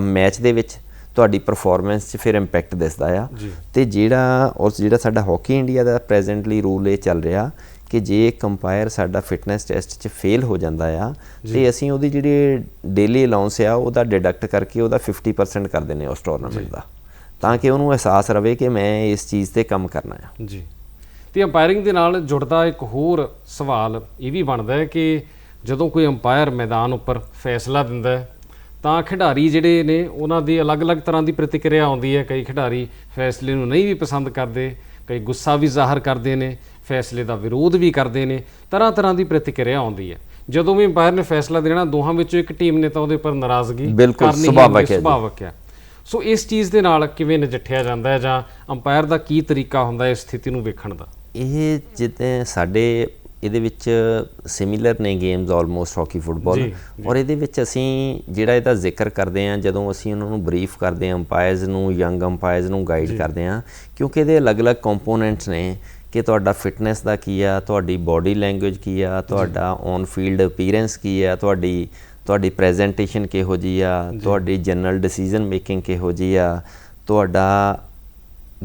ਮੈਚ ਦੇ ਵਿੱਚ ਤੁਹਾਡੀ ਪਰਫਾਰਮੈਂਸ 'ਚ ਫਿਰ ਇੰਪੈਕਟ ਦਿਸਦਾ ਆ। ਤੇ ਜਿਹੜਾ ਔਰ ਜਿਹੜਾ ਸਾਡਾ ਹਾਕੀ ਇੰਡੀਆ ਦਾ ਪ੍ਰੈਜ਼ੈਂਟਲੀ ਰੂਲ ਇਹ ਚੱਲ ਰਿਹਾ ਕਿ ਜੇ ਇੱਕ ਅੰਪਾਇਰ ਸਾਡਾ ਫਿਟਨੈਸ ਟੈਸਟ 'ਚ ਫੇਲ ਹੋ ਜਾਂਦਾ ਆ ਤੇ ਅਸੀਂ ਉਹਦੀ ਜਿਹੜੀ ਡੇਲੀ ਅਲਾਉਂਸ ਆ ਉਹਦਾ ਡਿਡਕਟ ਕਰਕੇ ਉਹਦਾ 50% ਕਰ ਦਿੰਦੇ ਆ ਉਸ ਟੂਰਨਾਮੈਂਟ ਦਾ। ਤਾਂ ਕਿ ਉਹਨੂੰ ਅਹਿਸਾਸ ਰਵੇ ਕਿ ਮੈਂ ਇਸ ਚੀਜ਼ ਤੇ ਕੰਮ ਕਰਨਾ ਆ। ਜੀ। ਤੇ ਅੰਪਾਇਰਿੰਗ ਦੇ ਨਾਲ ਜੁੜਦਾ ਇੱਕ ਹੋਰ ਸਵਾਲ ਇਹ ਵੀ ਬਣਦਾ ਹੈ ਕਿ ਜਦੋਂ ਕੋਈ ਅੰਪਾਇਰ ਮੈਦਾਨ ਉੱਪਰ ਫੈਸਲਾ ਦਿੰਦਾ ਹੈ ਤਾਂ ਖਿਡਾਰੀ ਜਿਹੜੇ ਨੇ ਉਹਨਾਂ ਦੀ ਅਲੱਗ-ਅਲੱਗ ਤਰ੍ਹਾਂ ਦੀ ਪ੍ਰਤੀਕਿਰਿਆ ਆਉਂਦੀ ਹੈ। ਕਈ ਖਿਡਾਰੀ ਫੈਸਲੇ ਨੂੰ ਨਹੀਂ ਵੀ ਪਸੰਦ ਕਰਦੇ ਕਈ ਗੁੱਸਾ ਵੀ ਜ਼ਾਹਰ ਕਰਦੇ ਨੇ ਫੈਸਲੇ ਦਾ ਵਿਰੋਧ ਵੀ ਕਰਦੇ ਨੇ ਤਰ੍ਹਾਂ ਤਰ੍ਹਾਂ ਦੀ ਪ੍ਰਤੀਕਿਰਿਆ ਆਉਂਦੀ ਹੈ। ਜਦੋਂ ਵੀ ਅੰਪਾਇਰ ਨੇ ਫੈਸਲਾ ਦੇਣਾ ਦੋਹਾਂ ਵਿੱਚੋਂ ਇੱਕ ਟੀਮ ਨੇ ਤਾਂ ਉਹਦੇ ਉੱਪਰ ਨਾਰਾਜ਼ਗੀ ਕਰਨੀ ਸੁਭਾਵਕ ਹੈ। ਸੁਭਾਵਕ ਹੈ। ਸੋ ਇਸ ਚੀਜ਼ ਦੇ ਨਾਲ ਕਿਵੇਂ ਨਜਿੱਠਿਆ ਜਾਂਦਾ ਹੈ ਜਾਂ ਅੰਪਾਇਰ ਦਾ ਕੀ ਤਰੀਕਾ ਹੁੰਦਾ ਹੈ ਇਸ ਸਥਿਤੀ ਨੂੰ ਵੇਖਣ ਦਾ? ਇਹ ਜਿੱਦਾਂ ਸਾਡੇ ਇਹਦੇ ਵਿੱਚ ਸਿਮਿਲਰ ਨੇ ਗੇਮਸ ਆਲਮੋਸਟ ਹਾਕੀ ਫੁੱਟਬਾਲ ਔਰ ਇਹਦੇ ਵਿੱਚ ਅਸੀਂ ਜਿਹੜਾ ਇਹਦਾ ਜ਼ਿਕਰ ਕਰਦੇ ਹਾਂ ਜਦੋਂ ਅਸੀਂ ਉਹਨਾਂ ਨੂੰ ਬਰੀਫ ਕਰਦੇ ਹਾਂ ਅੰਪਾਇਰਸ ਨੂੰ ਯੰਗ ਅੰਪਾਇਰਸ ਨੂੰ ਗਾਈਡ ਕਰਦੇ ਹਾਂ ਕਿਉਂਕਿ ਇਹਦੇ ਅਲੱਗ-ਅਲੱਗ ਕੰਪੋਨੈਂਟਸ ਨੇ ਕਿ ਤੁਹਾਡਾ ਫਿਟਨੈਸ ਦਾ ਕੀ ਆ ਤੁਹਾਡੀ ਬਾਡੀ ਲੈਂਗੁਏਜ ਕੀ ਆ ਤੁਹਾਡਾ ਔਨ ਫੀਲਡ ਅਪੀਅਰੈਂਸ ਕੀ ਆ ਤੁਹਾਡੀ ਤੁਹਾਡੀ ਪ੍ਰੈਜੈਂਟੇਸ਼ਨ ਕਿਹੋ ਜੀ ਆ ਤੁਹਾਡੀ ਜਨਰਲ ਡਿਸੀਜਨ ਮੇਕਿੰਗ ਕਿਹੋ ਜੀ ਆ ਤੁਹਾਡਾ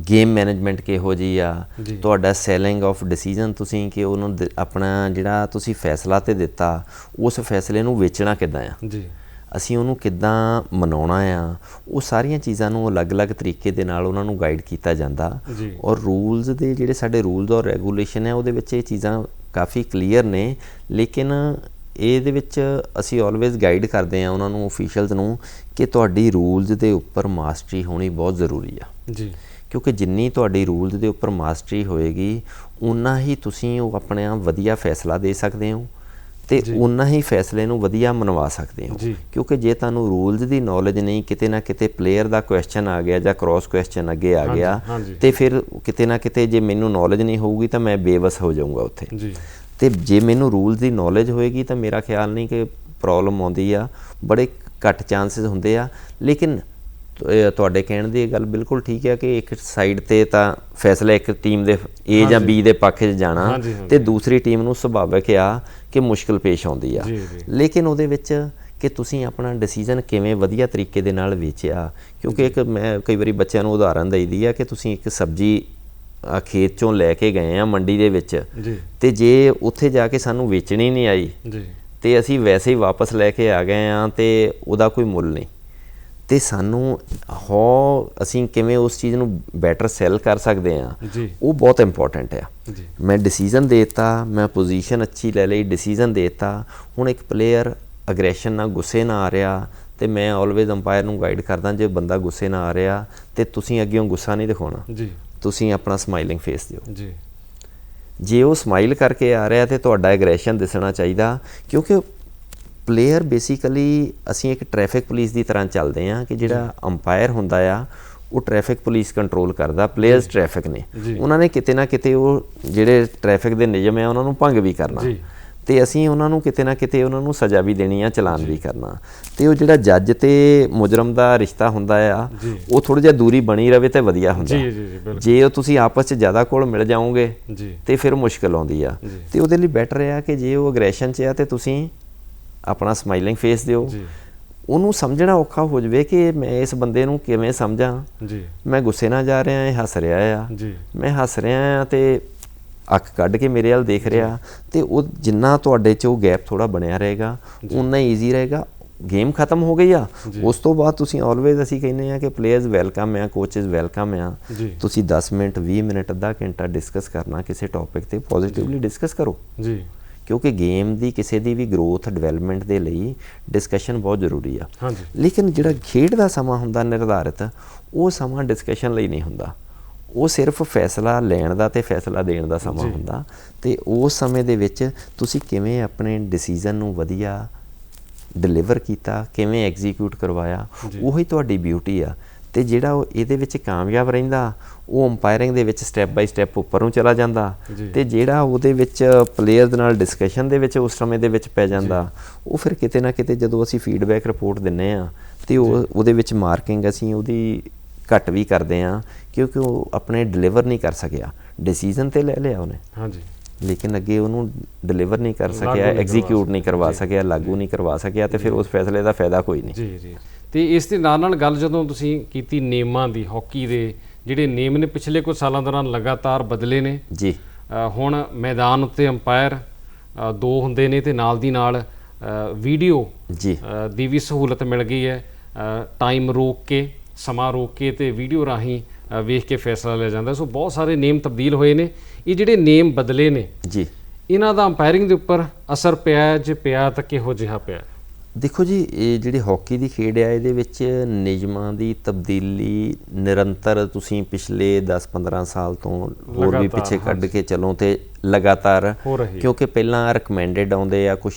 ਗੇਮ ਮੈਨੇਜਮੈਂਟ ਕਿਹੋ ਜੀ ਆ। ਤੁਹਾਡਾ ਸੈਲਿੰਗ ਆਫ ਡਿਸੀਜਨ ਤੁਸੀਂ ਕਿ ਉਹਨੂੰ ਆਪਣਾ ਜਿਹੜਾ ਤੁਸੀਂ ਫੈਸਲਾ ਤੇ ਦਿੱਤਾ ਉਸ ਫੈਸਲੇ ਨੂੰ ਵੇਚਣਾ ਕਿੱਦਾਂ ਆ? ਜੀ। ਅਸੀਂ ਉਹਨੂੰ ਕਿੱਦਾਂ ਮਨਾਉਣਾ ਆ? ਉਹ ਸਾਰੀਆਂ ਚੀਜ਼ਾਂ ਨੂੰ ਅਲੱਗ-ਅਲੱਗ ਤਰੀਕੇ ਦੇ ਨਾਲ ਉਹਨਾਂ ਨੂੰ ਗਾਈਡ ਕੀਤਾ ਜਾਂਦਾ। ਔਰ ਰੂਲਸ ਦੇ ਜਿਹੜੇ ਸਾਡੇ ਰੂਲਸ ਔਰ ਰੈਗੂਲੇਸ਼ਨ ਹੈ ਉਹਦੇ ਵਿੱਚ ਇਹ ਚੀਜ਼ਾਂ ਕਾਫੀ ਕਲੀਅਰ ਨੇ। ਲੇਕਿਨ ਇਹਦੇ ਵਿੱਚ ਅਸੀਂ ਆਲਵੇਜ਼ ਗਾਈਡ ਕਰਦੇ ਆ ਉਹਨਾਂ ਨੂੰ ਅਫੀਸ਼ੀਅਲਸ ਨੂੰ ਕਿ ਤੁਹਾਡੀ ਰੂਲਸ ਦੇ ਉੱਪਰ ਮਾਸਟਰੀ ਹੋਣੀ ਬਹੁਤ ਜ਼ਰੂਰੀ ਆ। ਜੀ। ਕਿਉਂਕਿ ਜਿੰਨੀ ਤੁਹਾਡੀ ਰੂਲਸ ਦੇ ਉੱਪਰ ਮਾਸਟਰੀ ਹੋਏਗੀ ਉਨਾ ਹੀ ਤੁਸੀਂ ਉਹ ਆਪਣੇ ਆਪ ਵਧੀਆ ਫੈਸਲਾ ਦੇ ਸਕਦੇ ਹੋ ਤੇ ਉਨਾ ਹੀ ਫੈਸਲੇ ਨੂੰ ਵਧੀਆ ਮਨਵਾ ਸਕਦੇ ਹੋ। ਕਿਉਂਕਿ ਜੇ ਤੁਹਾਨੂੰ ਰੂਲਸ ਦੀ ਨੌਲੇਜ ਨਹੀਂ ਕਿਤੇ ਨਾ ਕਿਤੇ ਪਲੇਅਰ ਦਾ ਕੁਐਸਚਨ ਆ ਗਿਆ ਜਾਂ ਕ੍ਰਾਸ ਕੁਐਸਚਨ ਅੱਗੇ ਆ ਗਿਆ। ਤੇ ਫਿਰ ਕਿਤੇ ਨਾ ਕਿਤੇ ਜੇ ਮੈਨੂੰ ਨੌਲੇਜ ਨਹੀਂ ਹੋਊਗੀ ਤਾਂ ਮੈਂ ਬੇਵਸ ਹੋ ਜਾਊਂਗਾ ਉੱਥੇ। ਤੇ ਜੇ ਮੈਨੂੰ ਰੂਲਸ ਦੀ ਨੌਲੇਜ ਹੋਏਗੀ ਤਾਂ ਮੇਰਾ ਖਿਆਲ ਨਹੀਂ ਕਿ ਪ੍ਰੋਬਲਮ ਆਉਂਦੀ ਆ। ਬੜੇ ਘੱਟ ਚਾਂਸਸ ਹੁੰਦੇ ਆ। ਲੇਕਿਨ ਤੁਹਾਡੇ ਕਹਿਣ ਦੀ ਇਹ ਗੱਲ ਬਿਲਕੁਲ ਠੀਕ ਹੈ ਕਿ ਇੱਕ ਸਾਈਡ ਤੇ ਤਾਂ ਫੈਸਲਾ ਇੱਕ ਟੀਮ ਦੇ A ਜਾਂ B ਦੇ ਪੱਖ 'ਚ ਜਾਣਾ। ਤੇ ਦੂਸਰੀ ਟੀਮ ਨੂੰ ਸੁਭਾਵਿਕ ਆ ਕਿ ਮੁਸ਼ਕਲ ਪੇਸ਼ ਆਉਂਦੀ ਆ। ਲੇਕਿਨ ਉਹਦੇ ਵਿੱਚ ਕਿ ਤੁਸੀਂ ਆਪਣਾ ਡਿਸੀਜਨ ਕਿਵੇਂ ਵਧੀਆ ਤਰੀਕੇ ਦੇ ਨਾਲ ਵੇਚਿਆ? ਕਿਉਂਕਿ ਇੱਕ ਮੈਂ ਕਈ ਵਾਰੀ ਬੱਚਿਆਂ ਨੂੰ ਉਦਾਹਰਨ ਦਈਦੀ ਆ ਕਿ ਤੁਸੀਂ ਇੱਕ ਸਬਜ਼ੀ ਖੇਤ ਚੋਂ ਲੈ ਕੇ ਗਏ ਆ ਮੰਡੀ ਦੇ ਵਿੱਚ ਤੇ ਜੇ ਉੱਥੇ ਜਾ ਕੇ ਸਾਨੂੰ ਵੇਚਣੀ ਨਹੀਂ ਆਈ ਜੀ। ਤੇ ਅਸੀਂ ਵੈਸੇ ਹੀ ਵਾਪਸ ਲੈ ਕੇ ਆ ਗਏ ਆ ਤੇ ਉਹਦਾ ਕੋਈ ਮੁੱਲ ਨਹੀਂ। ਤੇ ਸਾਨੂੰ ਹੋ ਅਸੀਂ ਕਿਵੇਂ ਉਸ ਚੀਜ਼ ਨੂੰ ਬੈਟਰ ਸੈਲ ਕਰ ਸਕਦੇ ਆ ਉਹ ਬਹੁਤ ਇੰਪੋਰਟੈਂਟ ਆ। ਮੈਂ ਡਿਸੀਜਨ ਦੇਤਾ ਮੈਂ ਪੋਜੀਸ਼ਨ ਅੱਛੀ ਲੈ ਲਈ ਡਿਸੀਜਨ ਦੇਤਾ। ਹੁਣ ਇੱਕ ਪਲੇਅਰ ਅਗਰੈਸ਼ਨ ਨਾਲ ਗੁੱਸੇ ਨਾਲ ਆ ਰਿਹਾ ਤੇ ਮੈਂ ਆਲਵੇਜ਼ ਅੰਪਾਇਰ ਨੂੰ ਗਾਈਡ ਕਰਦਾ ਜੇ ਬੰਦਾ ਗੁੱਸੇ ਨਾਲ ਆ ਰਿਹਾ ਤੇ ਤੁਸੀਂ ਅੱਗੇੋਂ ਗੁੱਸਾ ਨਹੀਂ ਦਿਖਾਉਣਾ। ਜੀ। ਤੁਸੀਂ ਆਪਣਾ ਸਮਾਈਲਿੰਗ ਫੇਸ ਦਿਓ। ਜੀ। ਜੇ ਉਹ ਸਮਾਈਲ ਕਰਕੇ ਆ ਰਿਹਾ ਤੇ ਤੁਹਾਡਾ ਐਗਰੈਸ਼ਨ ਦਿਸਣਾ ਚਾਹੀਦਾ ਕਿਉਂਕਿ ਪਲੇਅਰ ਬੇਸਿਕਲੀ ਅਸੀਂ ਇੱਕ ਟ੍ਰੈਫਿਕ ਪੁਲਿਸ ਦੀ ਤਰ੍ਹਾਂ ਚੱਲਦੇ ਆ ਕਿ ਜਿਹੜਾ ਅੰਪਾਇਰ ਹੁੰਦਾ ਆ ਉਹ ਟ੍ਰੈਫਿਕ ਪੁਲਿਸ ਕੰਟਰੋਲ ਕਰਦਾ ਪਲੇਅਰਸ ਟ੍ਰੈਫਿਕ ਨੇ। ਉਹਨਾਂ ਨੇ ਕਿਤੇ ਨਾ ਕਿਤੇ ਉਹ ਜਿਹੜੇ ਟ੍ਰੈਫਿਕ ਦੇ ਨਿਯਮ ਆ ਉਹਨਾਂ ਨੂੰ ਭੰਗ ਵੀ ਕਰਨਾ। ਤੇ ਅਸੀਂ ਉਹਨਾਂ ਨੂੰ ਕਿਤੇ ਨਾ ਕਿਤੇ ਉਹਨਾਂ ਨੂੰ ਸਜ਼ਾ ਵੀ ਦੇਣੀ ਆ ਚਲਾਨ ਵੀ ਕਰਨਾ। ਤੇ ਉਹ ਜਿਹੜਾ ਜੱਜ ਤੇ ਮੁਜਰਮ ਦਾ ਰਿਸ਼ਤਾ ਹੁੰਦਾ ਆ। ਉਹ ਥੋੜਾ ਜਿਹਾ ਦੂਰੀ ਬਣੀ ਰਵੇ ਤੇ ਵਧੀਆ ਹੁੰਦਾ। ਜੀ ਜੀ ਜੀ ਬਿਲਕੁਲ। ਜੇ ਉਹ ਤੁਸੀਂ ਆਪਸ 'ਚ ਜ਼ਿਆਦਾ ਕੋਲ ਮਿਲ ਜਾਓਗੇ ਜੀ। ਤੇ ਫਿਰ ਮੁਸ਼ਕਲ ਆਉਂਦੀ ਆ। ਤੇ ਉਹਦੇ ਲਈ ਬੈਟਰ ਆ ਕਿ ਜੇ ਉਹ ਅਗਰੈਸ਼ਨ 'ਚ ਆ ਤੇ ਤੁਸੀਂ ਆਪਣਾ ਸਮਾਈਲਿੰਗ ਫੇਸ ਦਿਓ। ਜੀ। ਉਹਨੂੰ ਸਮਝਣਾ ਔਖਾ ਹੋ ਜਵੇ ਕਿ ਮੈਂ ਇਸ ਬੰਦੇ ਨੂੰ ਕਿਵੇਂ ਸਮਝਾਂ। ਜੀ। ਮੈਂ ਗੁੱਸੇ ਨਾਲ ਜਾ ਰਿਹਾ ਇਹ ਹੱਸ ਰਿਹਾ ਆ। ਜੀ। ਮੈਂ ਹੱਸ ਰਿਹਾ ਆ ਤੇ ਅੱਖ ਕੱਢ ਕੇ ਮੇਰੇ ਵੱਲ ਦੇਖ ਰਿਹਾ। ਤੇ ਉਹ ਜਿੰਨਾ ਤੁਹਾਡੇ 'ਚ ਉਹ ਗੈਪ ਥੋੜਾ ਬਣਿਆ ਰਹੇਗਾ ਉਨਾ ਈਜ਼ੀ ਰਹੇਗਾ। ਗੇਮ ਖਤਮ ਹੋ ਗਈ ਆ। ਉਸ ਤੋਂ ਬਾਅਦ ਤੁਸੀਂ ਆਲਵੇਜ਼ ਅਸੀਂ ਕਹਿੰਦੇ ਆ ਕਿ ਪਲੇਅਰਸ ਵੈਲਕਮ ਆ ਕੋਚਸ ਵੈਲਕਮ ਆ। ਤੁਸੀਂ 10 ਮਿੰਟ 20 ਮਿੰਟ ਅੱਧਾ ਘੰਟਾ ਡਿਸਕਸ ਕਰਨਾ ਕਿਸੇ ਟੌਪਿਕ ਤੇ ਪੋਜ਼ਿਟਿਵਲੀ ਡਿਸਕਸ ਕਰੋ। ਜੀ। ਕਿਉਂਕਿ ਗੇਮ ਦੀ ਕਿਸੇ ਦੀ ਵੀ ਗਰੋਥ ਡਿਵੈਲਪਮੈਂਟ ਦੇ ਲਈ ਡਿਸਕਸ਼ਨ ਬਹੁਤ ਜ਼ਰੂਰੀ ਆ। ਹਾਂਜੀ। ਲੇਕਿਨ ਜਿਹੜਾ ਖੇਡ ਦਾ ਸਮਾਂ ਹੁੰਦਾ ਨਿਰਧਾਰਿਤ ਉਹ ਸਮਾਂ ਡਿਸਕਸ਼ਨ ਲਈ ਨਹੀਂ ਹੁੰਦਾ। ਉਹ ਸਿਰਫ ਫੈਸਲਾ ਲੈਣ ਦਾ ਤੇ ਫੈਸਲਾ ਦੇਣ ਦਾ ਸਮਾਂ ਹੁੰਦਾ ਤੇ ਉਸ ਸਮੇਂ ਦੇ ਵਿੱਚ ਤੁਸੀਂ ਕਿਵੇਂ ਆਪਣੇ ਡਿਸੀਜਨ ਨੂੰ ਵਧੀਆ ਡਿਲੀਵਰ ਕੀਤਾ ਕਿਵੇਂ ਐਗਜ਼ੀਕਿਊਟ ਕਰਵਾਇਆ ਉਹੀ ਤੁਹਾਡੀ ਬਿਊਟੀ ਆ। ਤੇ ਜਿਹੜਾ ਉਹ ਇਹਦੇ ਵਿੱਚ ਕਾਮਯਾਬ ਰਹਿੰਦਾ ਉਹ ਅੰਪਾਇਰਿੰਗ ਦੇ ਵਿੱਚ ਸਟੈਪ ਬਾਈ ਸਟੈਪ ਉੱਪਰ ਨੂੰ ਚਲਾ ਜਾਂਦਾ। ਤੇ ਜਿਹੜਾ ਉਹਦੇ ਵਿੱਚ ਪਲੇਅਰ ਦੇ ਨਾਲ ਡਿਸਕਸ਼ਨ ਦੇ ਵਿੱਚ ਉਸ ਸਮੇਂ ਦੇ ਵਿੱਚ ਪੈ ਜਾਂਦਾ ਉਹ ਫਿਰ ਕਿਤੇ ਨਾ ਕਿਤੇ ਜਦੋਂ ਅਸੀਂ ਫੀਡਬੈਕ ਰਿਪੋਰਟ ਦਿੰਨੇ ਆ ਤੇ ਉਹ ਉਹਦੇ ਵਿੱਚ ਮਾਰਕਿੰਗ ਅਸੀਂ ਉਹਦੀ ਘੱਟ ਵੀ ਕਰਦੇ ਆ ਕਿਉਂਕਿ ਉਹ ਆਪਣੇ ਡਿਲੀਵਰ ਨਹੀਂ ਕਰ ਸਕਿਆ। ਡਿਸੀਜਨ ਤੇ ਲੈ ਲਿਆ ਉਹਨੇ। ਹਾਂਜੀ। ਲੇਕਿਨ ਅੱਗੇ ਉਹਨੂੰ ਡਿਲੀਵਰ ਨਹੀਂ ਕਰ ਸਕਿਆ ਐਗਜ਼ੀਕਿਊਟ ਨਹੀਂ। ਕਰਵਾ। ਸਕਿਆ ਲਾਗੂ ਨਹੀਂ ਕਰਵਾ ਸਕਿਆ ਤੇ ਫਿਰ ਉਸ ਫੈਸਲੇ ਦਾ ਫਾਇਦਾ ਕੋਈ ਨਹੀਂ। ਜੀ ਜੀ। ਤੇ ਇਸ ਦੇ ਨਾਲ ਨਾਲ ਗੱਲ ਜਦੋਂ ਤੁਸੀਂ ਕੀਤੀ ਨਿਯਮਾਂ ਦੀ ਹਾਕੀ ਦੇ ਜਿਹੜੇ ਨਿਯਮ ਨੇ ਪਿਛਲੇ ਕੁਝ ਸਾਲਾਂ ਦੌਰਾਨ ਲਗਾਤਾਰ ਬਦਲੇ ਨੇ। ਜੀ। ਹੁਣ ਮੈਦਾਨ ਉੱਤੇ ਅੰਪਾਇਰ ਦੋ ਹੁੰਦੇ ਨੇ ਤੇ ਨਾਲ ਦੀ ਨਾਲ ਵੀਡੀਓ ਜੀ। ਦੀ ਵੀ ਸਹੂਲਤ ਮਿਲ ਗਈ ਹੈ। ਟਾਈਮ ਰੋਕ ਕੇ ਸਮਾਂ ਰੋਕ ਕੇ ਤੇ ਵੀਡੀਓ ਰਾਹੀਂ ਵੇਖ ਕੇ ਫੈਸਲਾ ਲਿਆ ਜਾਂਦਾ। ਸੋ ਬਹੁਤ ਸਾਰੇ ਨਿਯਮ ਤਬਦੀਲ ਹੋਏ ਨੇ। ਇਹ ਜਿਹੜੇ ਨਿਯਮ ਬਦਲੇ ਨੇ ਜੀ। ਇਹਨਾਂ ਦਾ ਅੰਪਾਇਰਿੰਗ ਦੇ ਉੱਪਰ ਅਸਰ ਪਿਆ? ਜੇ ਪਿਆ ਤਾਂ ਕਿਹੋ ਜਿਹਾ ਪਿਆ? ਦੇਖੋ ਜੀ ਇਹ ਜਿਹੜੀ ਹਾਕੀ ਦੀ ਖੇਡ ਆ ਇਹਦੇ ਵਿੱਚ ਨਿਯਮਾਂ ਦੀ ਤਬਦੀਲੀ ਨਿਰੰਤਰ ਤੁਸੀਂ ਪਿਛਲੇ 10-15 ਸਾਲ ਤੋਂ ਹੋਰ ਵੀ ਪਿੱਛੇ ਕੱਢ ਕੇ ਚੱਲੋ ਤੇ ਲਗਾਤਾਰ ਹੋ ਰਹੀ ਹੈ। ਕਿਉਂਕਿ ਪਹਿਲਾਂ ਰეკਮੈਂਡਡ ਆਉਂਦੇ ਆ ਕੁਝ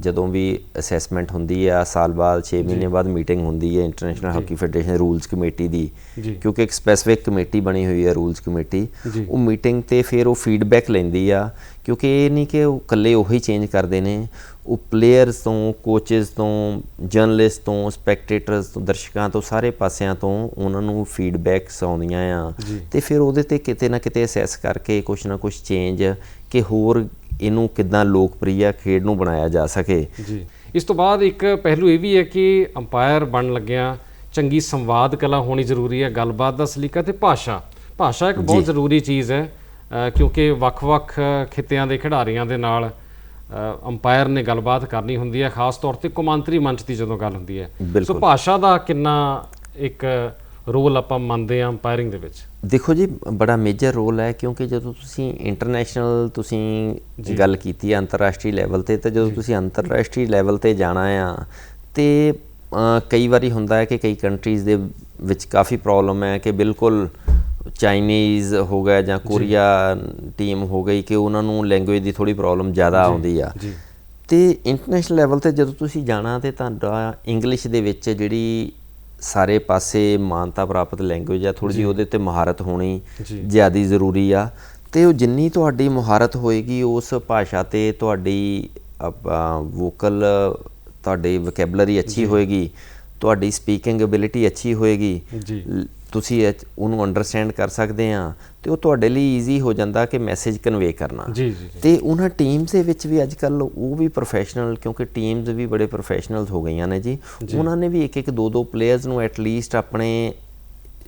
ਜਦੋਂ ਵੀ ਅਸੈਸਮੈਂਟ ਹੁੰਦੀ ਆ ਸਾਲ ਬਾਅਦ 6 ਮਹੀਨੇ ਬਾਅਦ ਮੀਟਿੰਗ ਹੁੰਦੀ ਹੈ international hockey federation rules committee ਦੀ। ਕਿਉਂਕਿ ਇੱਕ ਸਪੈਸੀਫਿਕ ਕਮੇਟੀ ਬਣੀ ਹੋਈ ਹੈ ਰੂਲਸ ਕਮੇਟੀ। ਉਹ ਮੀਟਿੰਗ ਤੇ ਫਿਰ ਉਹ ਫੀਡਬੈਕ ਲੈਂਦੀ ਆ ਕਿਉਂਕਿ ਇਹ ਨਹੀਂ ਕਿ ਉਹ ਇਕੱਲੇ ਉਹੀ ਚੇਂਜ ਕਰਦੇ ਨੇ ਉਹ ਪਲੇਅਰਸ ਤੋਂ ਕੋਚਸ ਤੋਂ ਜਰਨਲਿਸਟ ਤੋਂ ਸਪੈਕਟੇਟਰਸ ਤੋਂ ਦਰਸ਼ਕਾਂ ਤੋਂ ਸਾਰੇ ਪਾਸਿਆਂ ਤੋਂ ਉਹਨਾਂ ਨੂੰ ਫੀਡਬੈਕਸ ਆਉਂਦੀਆਂ ਆ। ਤੇ ਫਿਰ ਉਹਦੇ ਤੇ ਕਿਤੇ ਨਾ ਕਿਤੇ ਅਸੈਸ ਕਰਕੇ ਕੁਛ ਨਾ ਕੁਛ ਚੇਂਜ ਕਿ ਹੋਰ ਇਹਨੂੰ ਕਿਦਾਂ ਲੋਕਪ੍ਰਿਯ ਖੇਡ ਨੂੰ ਬਣਾਇਆ ਜਾ ਸਕੇ। ਜੀ। ਇਸ ਤੋਂ ਬਾਅਦ ਇੱਕ ਪਹਿਲੂ ਇਹ ਵੀ ਹੈ ਕਿ ਅੰਪਾਇਰ ਬਣਨ ਲੱਗਿਆਂ ਚੰਗੀ ਸੰਵਾਦ ਕਲਾ ਹੋਣੀ ਜ਼ਰੂਰੀ ਹੈ ਗੱਲਬਾਤ ਦਾ ਸਲੀਕਾ ਤੇ ਭਾਸ਼ਾ। ਭਾਸ਼ਾ ਇੱਕ ਬਹੁਤ ਜ਼ਰੂਰੀ ਚੀਜ਼ ਹੈ ਕਿਉਂਕਿ ਵੱਖ-ਵੱਖ ਖਿੱਤਿਆਂ ਦੇ ਖਿਡਾਰੀਆਂ ਦੇ ਨਾਲ ਅੰਪਾਇਰ ਨੇ ਗੱਲਬਾਤ ਕਰਨੀ ਹੁੰਦੀ ਹੈ ਖਾਸ ਤੌਰ ਤੇ ਕੌਮਾਂਤਰੀ ਮੰਚ ਦੀ ਜਦੋਂ ਗੱਲ ਹੁੰਦੀ ਹੈ। ਸੋ। ਭਾਸ਼ਾ ਦਾ ਕਿੰਨਾ ਇੱਕ ਰੋਲ ਆਪਾਂ ਮੰਨਦੇ ਹਾਂ ਅੰਪਾਇਰਿੰਗ ਦੇ ਵਿੱਚ। ਦੇਖੋ ਜੀ ਬੜਾ ਮੇਜਰ ਰੋਲ ਹੈ ਕਿਉਂਕਿ ਜਦੋਂ ਤੁਸੀਂ ਇੰਟਰਨੈਸ਼ਨਲ ਤੁਸੀਂ ਗੱਲ ਕੀਤੀ ਹੈ ਅੰਤਰਰਾਸ਼ਟਰੀ ਲੈਵਲ ਤੇ ਤੇ ਜਦੋਂ ਤੁਸੀਂ ਅੰਤਰਰਾਸ਼ਟਰੀ ਲੈਵਲ ਤੇ ਜਾਣਾ ਆ ਤੇ ਕਈ ਵਾਰੀ ਹੁੰਦਾ ਹੈ ਕਿ ਕਈ ਕੰਟਰੀਜ਼ ਦੇ ਵਿੱਚ ਕਾਫੀ ਪ੍ਰੋਬਲਮ ਹੈ ਕਿ ਬਿਲਕੁਲ ਚਾਈਨੀਜ਼ ਹੋ ਗਿਆ ਜਾਂ ਕੋਰੀਆ ਟੀਮ ਹੋ ਗਈ ਕਿ ਉਹਨਾਂ ਨੂੰ ਲੈਂਗੁਏਜ ਦੀ ਥੋੜੀ ਪ੍ਰੋਬਲਮ ਜ਼ਿਆਦਾ ਆਉਂਦੀ ਆ। ਤੇ ਇੰਟਰਨੈਸ਼ਨਲ ਲੈਵਲ ਤੇ ਜਦੋਂ ਤੁਸੀਂ ਜਾਣਾ ਤੇ ਤੁਹਾਡਾ ਇੰਗਲਿਸ਼ ਦੇ ਵਿੱਚ ਜਿਹੜੀ ਸਾਰੇ ਪਾਸੇ ਮਾਨਤਾ ਪ੍ਰਾਪਤ ਲੈਂਗੁਏਜ ਆ ਥੋੜੀ ਜਿਹੀ ਉਹਦੇ ਤੇ ਮਹਾਰਤ ਹੋਣੀ। ਜ਼ਿਆਦੀ ਜ਼ਰੂਰੀ ਆ। ਤੇ ਉਹ ਜਿੰਨੀ ਤੁਹਾਡੀ ਮਹਾਰਤ ਹੋਏਗੀ ਉਸ ਭਾਸ਼ਾ ਤੇ ਤੁਹਾਡੀ ਵੋਕਲ ਤੁਹਾਡੀ ਵੋਕੈਬਲਰੀ ਅੱਛੀ ਹੋਏਗੀ ਤੁਹਾਡੀ ਸਪੀਕਿੰਗ ਐਬਿਲਿਟੀ ਅੱਛੀ ਹੋਏਗੀ। ਜੀ। ਤੁਸੀਂ ਉਹਨੂੰ ਅੰਡਰਸਟੈਂਡ ਕਰ ਸਕਦੇ ਆ ਤੇ ਉਹ ਤੁਹਾਡੇ ਲਈ ਈਜ਼ੀ ਹੋ ਜਾਂਦਾ ਕਿ ਮੈਸੇਜ ਕਨਵੇ ਕਰਨਾ ਜੀ ਜੀ। ਤੇ ਉਹਨਾਂ ਟੀਮਸ ਦੇ ਵਿੱਚ ਵੀ ਅੱਜ ਕੱਲ ਉਹ ਵੀ ਪ੍ਰੋਫੈਸ਼ਨਲ ਕਿਉਂਕਿ ਟੀਮਸ ਵੀ ਬੜੇ ਪ੍ਰੋਫੈਸ਼ਨਲਸ ਹੋ ਗਈਆਂ ਨੇ ਜੀ ਉਹਨਾਂ ਨੇ ਵੀ ਇੱਕ ਇੱਕ ਦੋ ਦੋ ਪਲੇਅਰਸ ਨੂੰ ਐਟਲੀਸਟ ਆਪਣੇ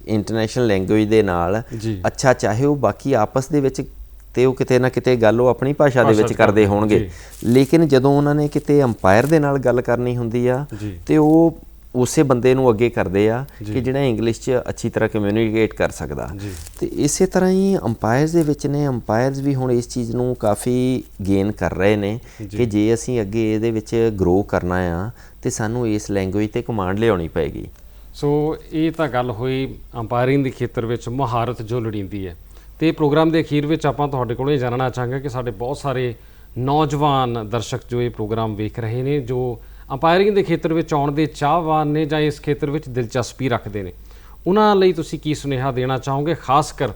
ਇੰਟਰਨੈਸ਼ਨਲ ਲੈਂਗੁਏਜ ਦੇ ਨਾਲ। ਅੱਛਾ ਚਾਹੇ ਉਹ ਬਾਕੀ ਆਪਸ ਦੇ ਵਿੱਚ ਤੇ ਉਹ ਕਿਤੇ ਨਾ ਕਿਤੇ ਗੱਲ ਉਹ ਆਪਣੀ ਭਾਸ਼ਾ ਦੇ ਵਿੱਚ ਕਰਦੇ ਹੋਣਗੇ। ਲੇਕਿਨ ਜਦੋਂ ਉਹਨਾਂ ਨੇ ਕਿਤੇ ਅੰਪਾਇਰ ਦੇ ਨਾਲ ਗੱਲ ਕਰਨੀ ਹੁੰਦੀ ਆ। ਤੇ ਉਹ ਉਸੇ ਬੰਦੇ ਨੂੰ ਅੱਗੇ ਕਰਦੇ ਆ ਕਿ ਜਿਹੜਾ ਇੰਗਲਿਸ਼ 'ਚ ਅੱਛੀ ਤਰ੍ਹਾਂ ਕਮਿਊਨੀਕੇਟ ਕਰ ਸਕਦਾ। ਤੇ ਇਸੇ ਤਰ੍ਹਾਂ ਹੀ ਅੰਪਾਇਰਸ ਦੇ ਵਿੱਚ ਨੇ ਅੰਪਾਇਰਸ ਵੀ ਹੁਣ ਇਸ ਚੀਜ਼ ਨੂੰ ਕਾਫੀ ਗੇਨ ਕਰ ਰਹੇ ਨੇ ਕਿ ਜੇ ਅਸੀਂ ਅੱਗੇ ਇਹਦੇ ਵਿੱਚ ਗਰੋ ਕਰਨਾ ਆ ਤੇ ਸਾਨੂੰ ਇਸ ਲੈਂਗੁਏਜ ਤੇ ਕਮਾਂਡ ਲਿਆਉਣੀ ਪਏਗੀ। ਸੋ ਇਹ ਤਾਂ ਗੱਲ ਹੋਈ ਅੰਪਾਇਰਿੰਗ ਦੇ ਖੇਤਰ ਵਿੱਚ ਮਹਾਰਤ ਜੋ ਲੋੜੀਂਦੀ ਹੈ। ਤੇ ਪ੍ਰੋਗਰਾਮ ਦੇ ਅਖੀਰ ਵਿੱਚ ਆਪਾਂ ਤੁਹਾਡੇ ਕੋਲੋਂ ਇਹ ਜਾਣਨਾ ਚਾਹਾਂਗੇ ਕਿ ਸਾਡੇ ਬਹੁਤ ਸਾਰੇ ਨੌਜਵਾਨ ਦਰਸ਼ਕ ਜੋ ਇਹ ਪ੍ਰੋਗਰਾਮ ਵੇਖ ਰਹੇ ਨੇ ਜੋ ਅੰਪਾਇਰਿੰਗ ਦੇ ਖੇਤਰ ਵਿੱਚ ਆਉਣ ਦੇ ਚਾਹਵਾਨ ਨੇ ਜਾਂ ਇਸ ਖੇਤਰ ਵਿੱਚ ਦਿਲਚਸਪੀ ਰੱਖਦੇ ਨੇ? ਉਹਨਾਂ ਲਈ ਤੁਸੀਂ ਕੀ ਸੁਨੇਹਾ ਦੇਣਾ ਚਾਹੋਗੇ? ਖਾਸ ਕਰ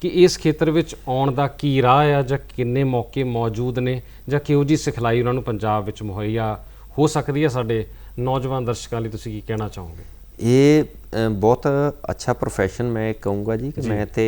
ਕਿ ਇਸ ਖੇਤਰ ਵਿੱਚ ਆਉਣ ਦਾ ਕੀ ਰਾਹ ਆ ਜਾਂ ਕਿੰਨੇ ਮੌਕੇ ਮੌਜੂਦ ਨੇ ਜਾਂ ਕਿਹੋ ਜੀ ਸਿਖਲਾਈ ਉਹਨਾਂ ਨੂੰ ਪੰਜਾਬ ਵਿੱਚ ਮੁਹੱਈਆ ਹੋ ਸਕਦੀ ਹੈ? ਸਾਡੇ ਨੌਜਵਾਨ ਦਰਸ਼ਕਾਂ ਲਈ ਤੁਸੀਂ ਕੀ ਕਹਿਣਾ ਚਾਹੋਗੇ? ਇਹ ਬਹੁਤ ਅੱਛਾ ਪ੍ਰੋਫੈਸ਼ਨ ਮੈਂ ਕਹੂੰਗਾ ਜੀ ਕਿ ਮੈਂ ਤੇ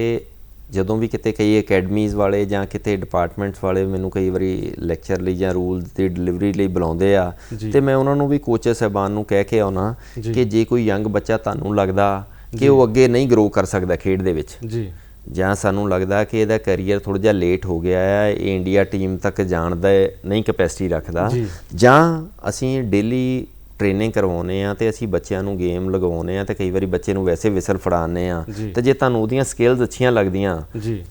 ਜਦੋਂ ਵੀ ਕਿਤੇ ਕਈ ਅਕੈਡਮੀਜ਼ ਵਾਲੇ ਜਾਂ ਕਿਤੇ ਡਿਪਾਰਟਮੈਂਟਸ ਵਾਲੇ ਮੈਨੂੰ ਕਈ ਵਾਰੀ ਲੈਕਚਰ ਲਈ ਜਾਂ ਰੂਲਸ ਦੀ ਡਿਲੀਵਰੀ ਲਈ ਬੁਲਾਉਂਦੇ ਆ ਤੇ ਮੈਂ ਉਹਨਾਂ ਨੂੰ ਵੀ ਕੋਚਰ ਸਾਹਿਬਾਨ ਨੂੰ ਕਹਿ ਕੇ ਆਉਣਾ ਕਿ ਜੇ ਕੋਈ ਯੰਗ ਬੱਚਾ ਤੁਹਾਨੂੰ ਲੱਗਦਾ ਕਿ ਉਹ ਅੱਗੇ ਨਹੀਂ ਗਰੋ ਕਰ ਸਕਦਾ ਖੇਡ ਦੇ ਵਿੱਚ ਜੀ। ਜਾਂ ਸਾਨੂੰ ਲੱਗਦਾ ਕਿ ਇਹਦਾ ਕੈਰੀਅਰ ਥੋੜਾ ਜਿਹਾ ਲੇਟ ਹੋ ਗਿਆ ਹੈ ਇਹ ਇੰਡੀਆ ਟੀਮ ਤੱਕ ਜਾਣ ਦਾ ਨਹੀਂ ਕੈਪੈਸਿਟੀ ਰੱਖਦਾ। ਜਾਂ। ਅਸੀਂ ਡੇਲੀ ਟ੍ਰੇਨਿੰਗ ਕਰਵਾਉਨੇ ਆ ਤੇ ਅਸੀਂ ਬੱਚਿਆਂ ਨੂੰ ਗੇਮ ਲਗਵਾਉਨੇ ਆ ਤੇ ਕਈ ਵਾਰੀ ਬੱਚੇ ਨੂੰ ਵੈਸੇ ਵਿਸਲ ਫੜਾਉਂਦੇ ਆ। ਤੇ ਜੇ ਤੁਹਾਨੂੰ ਉਹਦੀਆਂ ਸਕਿੱਲਸ ਅੱਛੀਆਂ ਲੱਗਦੀਆਂ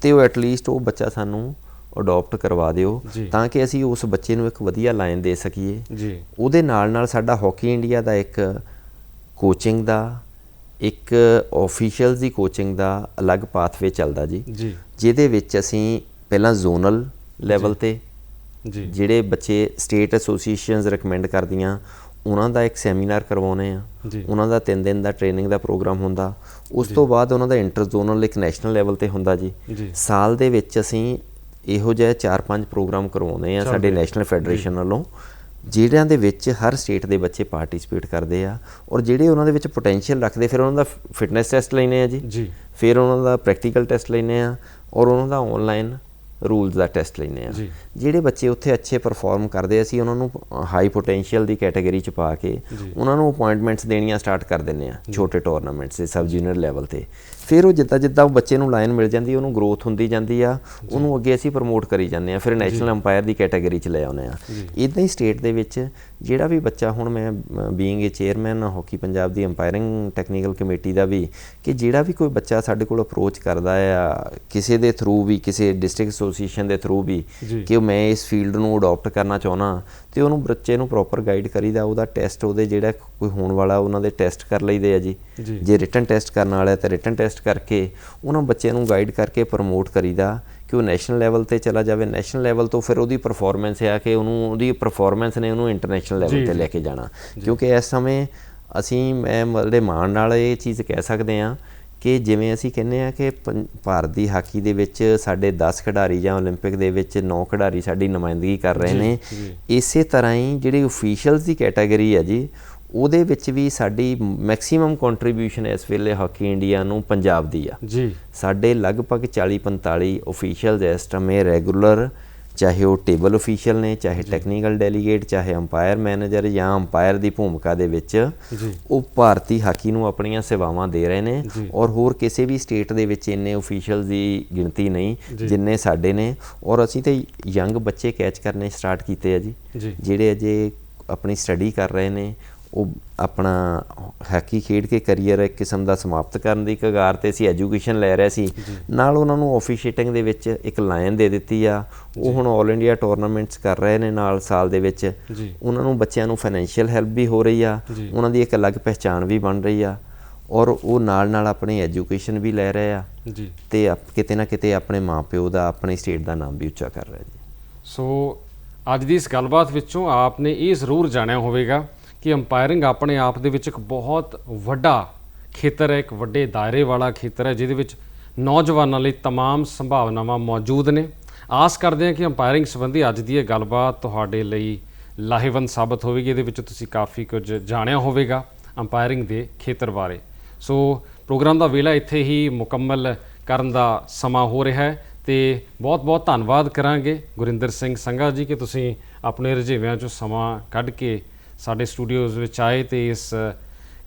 ਤੇ ਉਹ ਐਟਲੀਸਟ ਉਹ ਬੱਚਾ ਸਾਨੂੰ ਅਡਾਪਟ ਕਰਵਾ ਦਿਓ। ਤਾਂ ਕਿ ਅਸੀਂ ਉਸ ਬੱਚੇ ਨੂੰ ਇੱਕ ਵਧੀਆ ਲਾਈਨ ਦੇ ਸਕੀਏ। ਜੀ। ਉਹਦੇ ਨਾਲ ਨਾਲ ਸਾਡਾ ਹਾਕੀ ਇੰਡੀਆ ਦਾ ਇੱਕ ਕੋਚਿੰਗ ਦਾ ਇੱਕ ਆਫੀਸ਼ੀਅਲਸ ਦੀ ਕੋਚਿੰਗ ਦਾ ਅਲੱਗ ਪਾਥਵੇ ਚੱਲਦਾ ਜੀ। ਜਿਹਦੇ ਵਿੱਚ ਅਸੀਂ ਪਹਿਲਾਂ ਜ਼ੋਨਲ ਲੈਵਲ ਤੇ ਜਿਹੜੇ ਬੱਚੇ ਸਟੇਟ ਐਸੋਸੀਏਸ਼ਨਸ ਰეკਮੈਂਡ ਕਰਦੀਆਂ ਉਹਨਾਂ ਦਾ ਇੱਕ ਸੈਮੀਨਾਰ ਕਰਵਾਉਨੇ ਆ। ਉਹਨਾਂ ਦਾ 3 ਦਿਨ ਦਾ ਟ੍ਰੇਨਿੰਗ ਦਾ ਪ੍ਰੋਗਰਾਮ ਹੁੰਦਾ। ਉਸ ਤੋਂ ਬਾਅਦ ਉਹਨਾਂ ਦਾ ਇੰਟਰ ਜ਼ੋਨਲ ਇੱਕ ਨੈਸ਼ਨਲ ਲੈਵਲ ਤੇ ਹੁੰਦਾ ਜੀ। ਸਾਲ ਦੇ ਵਿੱਚ ਅਸੀਂ ਇਹੋ ਜਿਹੇ 4-5 ਪ੍ਰੋਗਰਾਮ ਕਰਵਾਉਂਦੇ ਆ ਸਾਡੇ ਨੈਸ਼ਨਲ ਫੈਡਰੇਸ਼ਨ ਵੱਲੋਂ ਜਿਹੜਿਆਂ ਦੇ ਵਿੱਚ ਹਰ ਸਟੇਟ ਦੇ ਬੱਚੇ ਪਾਰਟਿਸਿਪੇਟ ਕਰਦੇ ਆ ਔਰ ਜਿਹੜੇ ਉਹਨਾਂ ਦੇ ਵਿੱਚ ਪੋਟੈਂਸ਼ੀਅਲ ਰੱਖਦੇ ਫਿਰ ਉਹਨਾਂ ਦਾ ਫਿਟਨੈਸ ਟੈਸਟ ਲੈਣੇ ਆ ਜੀ। ਫਿਰ ਉਹਨਾਂ ਦਾ ਪ੍ਰੈਕਟੀਕਲ ਟੈਸਟ ਲੈਣੇ ਆ ਔਰ ਉਹਨਾਂ ਦਾ ਆਨਲਾਈਨ ਰੂਲਸ ਦਾ ਟੈਸਟ ਲੈਣੇ ਆ। ਜਿਹੜੇ ਬੱਚੇ ਉੱਥੇ ਅੱਛੇ ਪਰਫਾਰਮ ਕਰਦੇ ਅਸੀਂ ਉਹਨਾਂ ਨੂੰ ਹਾਈ ਪੋਟੈਂਸ਼ੀਅਲ ਦੀ ਕੈਟਾਗਰੀ ਚ ਪਾ ਕੇ। ਉਹਨਾਂ ਨੂੰ ਅਪਾਇੰਟਮੈਂਟਸ ਦੇਣੀਆਂ ਸਟਾਰਟ ਕਰ ਦਿੰਨੇ ਆ ਛੋਟੇ ਟੂਰਨਾਮੈਂਟਸ ਦੇ ਸਬ ਜੂਨੀਅਰ ਲੈਵਲ ਤੇ। ਫਿਰ ਉਹ ਜਿੱਦਾਂ ਜਿੱਦਾਂ ਉਹ ਬੱਚੇ ਨੂੰ ਲਾਈਨ ਮਿਲ ਜਾਂਦੀ ਉਹਨੂੰ ਗਰੋਥ ਹੁੰਦੀ ਜਾਂਦੀ ਆ ਉਹਨੂੰ ਅੱਗੇ ਅਸੀਂ ਪ੍ਰਮੋਟ ਕਰੀ ਜਾਂਦੇ ਆ ਫਿਰ ਨੈਸ਼ਨਲ ਅੰਪਾਇਰ ਦੀ ਕੈਟਾਗਰੀ ਚ ਲੈ ਆਉਂਦੇ ਆ ਇਦਾਂ ਹੀ ਸਟੇਟ ਦੇ ਵਿੱਚ ਜਿਹੜਾ ਵੀ ਬੱਚਾ ਹੁਣ ਮੈਂ being a chairman hockey Punjab the umpiring technical committee ਦਾ ਵੀ ਕਿ ਜਿਹੜਾ ਵੀ ਕੋਈ ਬੱਚਾ ਸਾਡੇ ਕੋਲ ਅਪਰੋਚ ਕਰਦਾ ਆ ਕਿਸੇ ਦੇ ਥਰੂ ਵੀ ਕਿਸੇ ਡਿਸਟ੍ਰਿਕਟ ਐਸੋਸੀਏਸ਼ਨ ਦੇ ਥਰੂ ਵੀ। ਕਿ ਮੈਂ ਇਸ ਫੀਲਡ ਨੂੰ ਅਡਾਪਟ ਕਰਨਾ ਚਾਹੁੰਦਾ ਤੇ ਉਹਨੂੰ ਬੱਚੇ ਨੂੰ ਪ੍ਰੋਪਰ ਗਾਈਡ ਕਰੀਦਾ ਉਹਦਾ ਟੈਸਟ ਉਹਦੇ ਜਿਹੜਾ ਕੋਈ ਹੋਣ ਵਾਲਾ ਉਹਨਾਂ ਦੇ ਟੈਸਟ ਕਰ ਲਈਦੇ ਆ ਜੀ ਜੀ। ਰਿਟਨ ਟੈਸਟ ਕਰਨ ਵਾਲਾ ਤਾਂ ਰਿਟਨ ਟੈਸਟ ਕਰਕੇ ਉਹਨਾਂ ਬੱਚਿਆਂ ਨੂੰ ਗਾਈਡ ਕਰਕੇ ਪ੍ਰਮੋਟ ਕਰੀਦਾ ਕਿ ਉਹ ਨੈਸ਼ਨਲ ਲੈਵਲ ਤੇ ਚਲਾ ਜਾਵੇ ਨੈਸ਼ਨਲ ਲੈਵਲ ਤੋਂ ਫਿਰ ਉਹਦੀ ਪਰਫਾਰਮੈਂਸ ਆ ਕਿ ਉਹਨੂੰ ਉਹਦੀ ਪਰਫਾਰਮੈਂਸ ਨੇ ਉਹਨੂੰ ਇੰਟਰਨੈਸ਼ਨਲ ਲੈਵਲ ਤੇ। ਲੈ ਕੇ ਜਾਣਾ ਕਿਉਂਕਿ ਇਸ ਸਮੇਂ ਅਸੀਂ ਮੈਂ ਬੜੇ ਮਾਣ ਨਾਲ ਇਹ ਚੀਜ਼ ਕਹਿ ਸਕਦੇ ਹਾਂ ਕਿ ਜਿਵੇਂ ਅਸੀਂ ਕਹਿੰਦੇ ਆ ਕਿ ਪੰ- ਭਾਰਤ ਦੀ ਹਾਕੀ ਦੇ ਵਿੱਚ ਸਾਡੇ 10 ਖਿਡਾਰੀ ਜਾਂ 올림픽 ਦੇ ਵਿੱਚ 9 ਖਿਡਾਰੀ ਸਾਡੀ ਨੁਮਾਇੰਦਗੀ ਕਰ ਰਹੇ ਜੀ, ਨੇ ਜੀ। ਇਸੇ ਤਰ੍ਹਾਂ ਹੀ ਜਿਹੜੀ ਅਫੀਸ਼ੀਅਲਸ ਦੀ ਕੈਟਾਗਰੀ ਹੈ ਜੀ ਉਹਦੇ ਵਿੱਚ ਵੀ ਸਾਡੀ ਮੈਕਸਿਮਮ ਕੰਟਰੀਬਿਊਸ਼ਨ ਇਸ ਵੇਲੇ ਹਾਕੀ ਇੰਡੀਆ ਨੂੰ ਪੰਜਾਬ ਦੀ ਆ ਜੀ ਸਾਡੇ ਲਗਭਗ 40 45 ਅਫੀਸ਼ੀਅਲਸ ਇਸ ਸਮੇਂ ਰੈਗੂਲਰ ਚਾਹੇ ਉਹ ਟੇਬਲ ਅਫੀਸ਼ੀਅਲ ਨੇ ਚਾਹੇ ਟੈਕਨੀਕਲ ਡੈਲੀਗੇਟ ਚਾਹੇ ਅੰਪਾਇਰ ਮੈਨੇਜਰ ਜਾਂ ਅੰਪਾਇਰ ਦੀ ਭੂਮਿਕਾ ਦੇ ਵਿੱਚ ਉਹ ਭਾਰਤੀ ਹਾਕੀ ਨੂੰ ਆਪਣੀਆਂ ਸੇਵਾਵਾਂ ਦੇ ਰਹੇ ਨੇ। ਔਰ ਹੋਰ ਕਿਸੇ ਵੀ ਸਟੇਟ ਦੇ ਵਿੱਚ ਇੰਨੇ ਅਫੀਸ਼ੀਅਲਸ ਦੀ ਗਿਣਤੀ ਨਹੀਂ। ਜਿੰਨੇ ਸਾਡੇ ਨੇ। ਔਰ ਅਸੀਂ ਤੇ ਯੰਗ ਬੱਚੇ ਕੈਚ ਕਰਨੇ ਸਟਾਰਟ ਕੀਤੇ ਆ ਜੀ। ਜਿਹੜੇ ਅਜੇ ਆਪਣੀ ਸਟੱਡੀ ਕਰ ਰਹੇ ਨੇ ਉਹ ਆਪਣਾ ਹਾਕੀ ਖੇਡ ਕੇ ਕੈਰੀਅਰ ਇੱਕ ਕਿਸਮ ਦਾ ਸਮਾਪਤ ਕਰਨ ਦੀ ਕਗਾਰ ਤੇ ਸੀ ਐਜੂਕੇਸ਼ਨ ਲੈ ਰਹੇ ਸੀ। ਨਾਲ ਉਹਨਾਂ ਨੂੰ ਆਫੀਸ਼ੀਏਟਿੰਗ ਦੇ ਵਿੱਚ ਇੱਕ ਲਾਈਨ ਦੇ ਦਿੱਤੀ ਆ। ਉਹ ਹੁਣ 올 ਇੰਡੀਆ ਟੂਰਨਾਮੈਂਟਸ ਕਰ ਰਹੇ ਨੇ ਨਾਲ ਸਾਲ ਦੇ ਵਿੱਚ। ਉਹਨਾਂ ਨੂੰ ਬੱਚਿਆਂ ਨੂੰ ਫਾਈਨੈਂਸ਼ੀਅਲ ਹੈਲਪ ਵੀ ਹੋ ਰਹੀ ਆ। ਉਹਨਾਂ ਦੀ ਇੱਕ ਅਲੱਗ ਪਹਿਚਾਣ ਵੀ ਬਣ ਰਹੀ ਆ। ਔਰ ਉਹ ਨਾਲ ਨਾਲ ਆਪਣੀ ਐਜੂਕੇਸ਼ਨ ਵੀ ਲੈ ਰਹੇ ਆ। ਜੀ। ਤੇ ਕਿਤੇ ਨਾ ਕਿਤੇ ਆਪਣੇ ਮਾਪਿਓ ਦਾ ਆਪਣੀ ਸਟੇਟ ਦਾ ਨਾਮ ਵੀ ਉੱਚਾ ਕਰ ਰਹੇ ਜੀ ਸੋ ਅੱਜ ਦੀ ਇਸ ਗੱਲਬਾਤ ਵਿੱਚੋਂ ਆਪਨੇ ਇਹ ਜ਼ਰੂਰ ਜਾਣਿਆ ਹੋਵੇਗਾ ਕਿ ਅੰਪਾਇਰਿੰਗ ਆਪਣੇ ਆਪ ਦੇ ਵਿੱਚ ਇੱਕ ਬਹੁਤ ਵੱਡਾ ਖੇਤਰ ਹੈ ਇੱਕ ਵੱਡੇ ਦਾਇਰੇ ਵਾਲਾ ਖੇਤਰ ਹੈ ਜਿਹਦੇ ਵਿੱਚ ਨੌਜਵਾਨਾਂ ਲਈ तमाम ਸੰਭਾਵਨਾਵਾਂ ਮੌਜੂਦ ਨੇ ਆਸ ਕਰਦੇ ਹਾਂ ਕਿ ਅੰਪਾਇਰਿੰਗ ਸੰਬੰਧੀ ਅੱਜ ਦੀ ਇਹ ਗੱਲਬਾਤ ਤੁਹਾਡੇ ਲਈ ਲਾਹੇਵੰਦ ਸਾਬਤ ਹੋਵੇਗੀ ਇਹਦੇ ਵਿੱਚ ਤੁਸੀਂ ਕਾਫੀ ਕੁਝ ਜਾਣਿਆ ਹੋਵੇਗਾ ਅੰਪਾਇਰਿੰਗ ਦੇ ਖੇਤਰ ਬਾਰੇ ਸੋ ਪ੍ਰੋਗਰਾਮ ਦਾ ਵੇਲਾ ਇੱਥੇ ਹੀ ਮੁਕੰਮਲ ਕਰਨ ਦਾ ਸਮਾਂ ਹੋ ਰਿਹਾ ਹੈ ਤੇ ਬਹੁਤ-ਬਹੁਤ ਧੰਨਵਾਦ ਕਰਾਂਗੇ ਗੁਰਿੰਦਰ ਸਿੰਘ ਸੰਘਾ ਜੀ ਕਿ ਤੁਸੀਂ ਆਪਣੇ ਰੁਝੇਵਿਆਂ ਚੋਂ ਸਮਾਂ ਕੱਢ ਕੇ ਸਾਡੇ ਸਟੂਡੀਓਜ਼ ਵਿੱਚ ਆਏ ਤੇ ਇਸ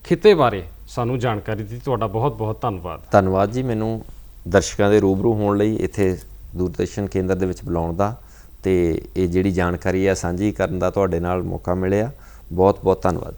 ਖਿੱਤੇ ਬਾਰੇ ਸਾਨੂੰ ਜਾਣਕਾਰੀ ਦਿੱਤੀ। ਤੁਹਾਡਾ ਬਹੁਤ-ਬਹੁਤ ਧੰਨਵਾਦ। ਧੰਨਵਾਦ ਜੀ। ਮੈਨੂੰ ਦਰਸ਼ਕਾਂ ਦੇ ਰੂਬਰੂ ਹੋਣ ਲਈ ਇੱਥੇ ਦੂਰਦਰਸ਼ਨ ਕੇਂਦਰ ਦੇ ਵਿੱਚ ਬੁਲਾਉਣ ਦਾ ਤੇ ਇਹ ਜਿਹੜੀ ਜਾਣਕਾਰੀ ਆ ਸਾਂਝੀ ਕਰਨ ਦਾ ਤੁਹਾਡੇ ਨਾਲ ਮੌਕਾ ਮਿਲਿਆ। ਬਹੁਤ ਬਹੁਤ ਧੰਨਵਾਦ।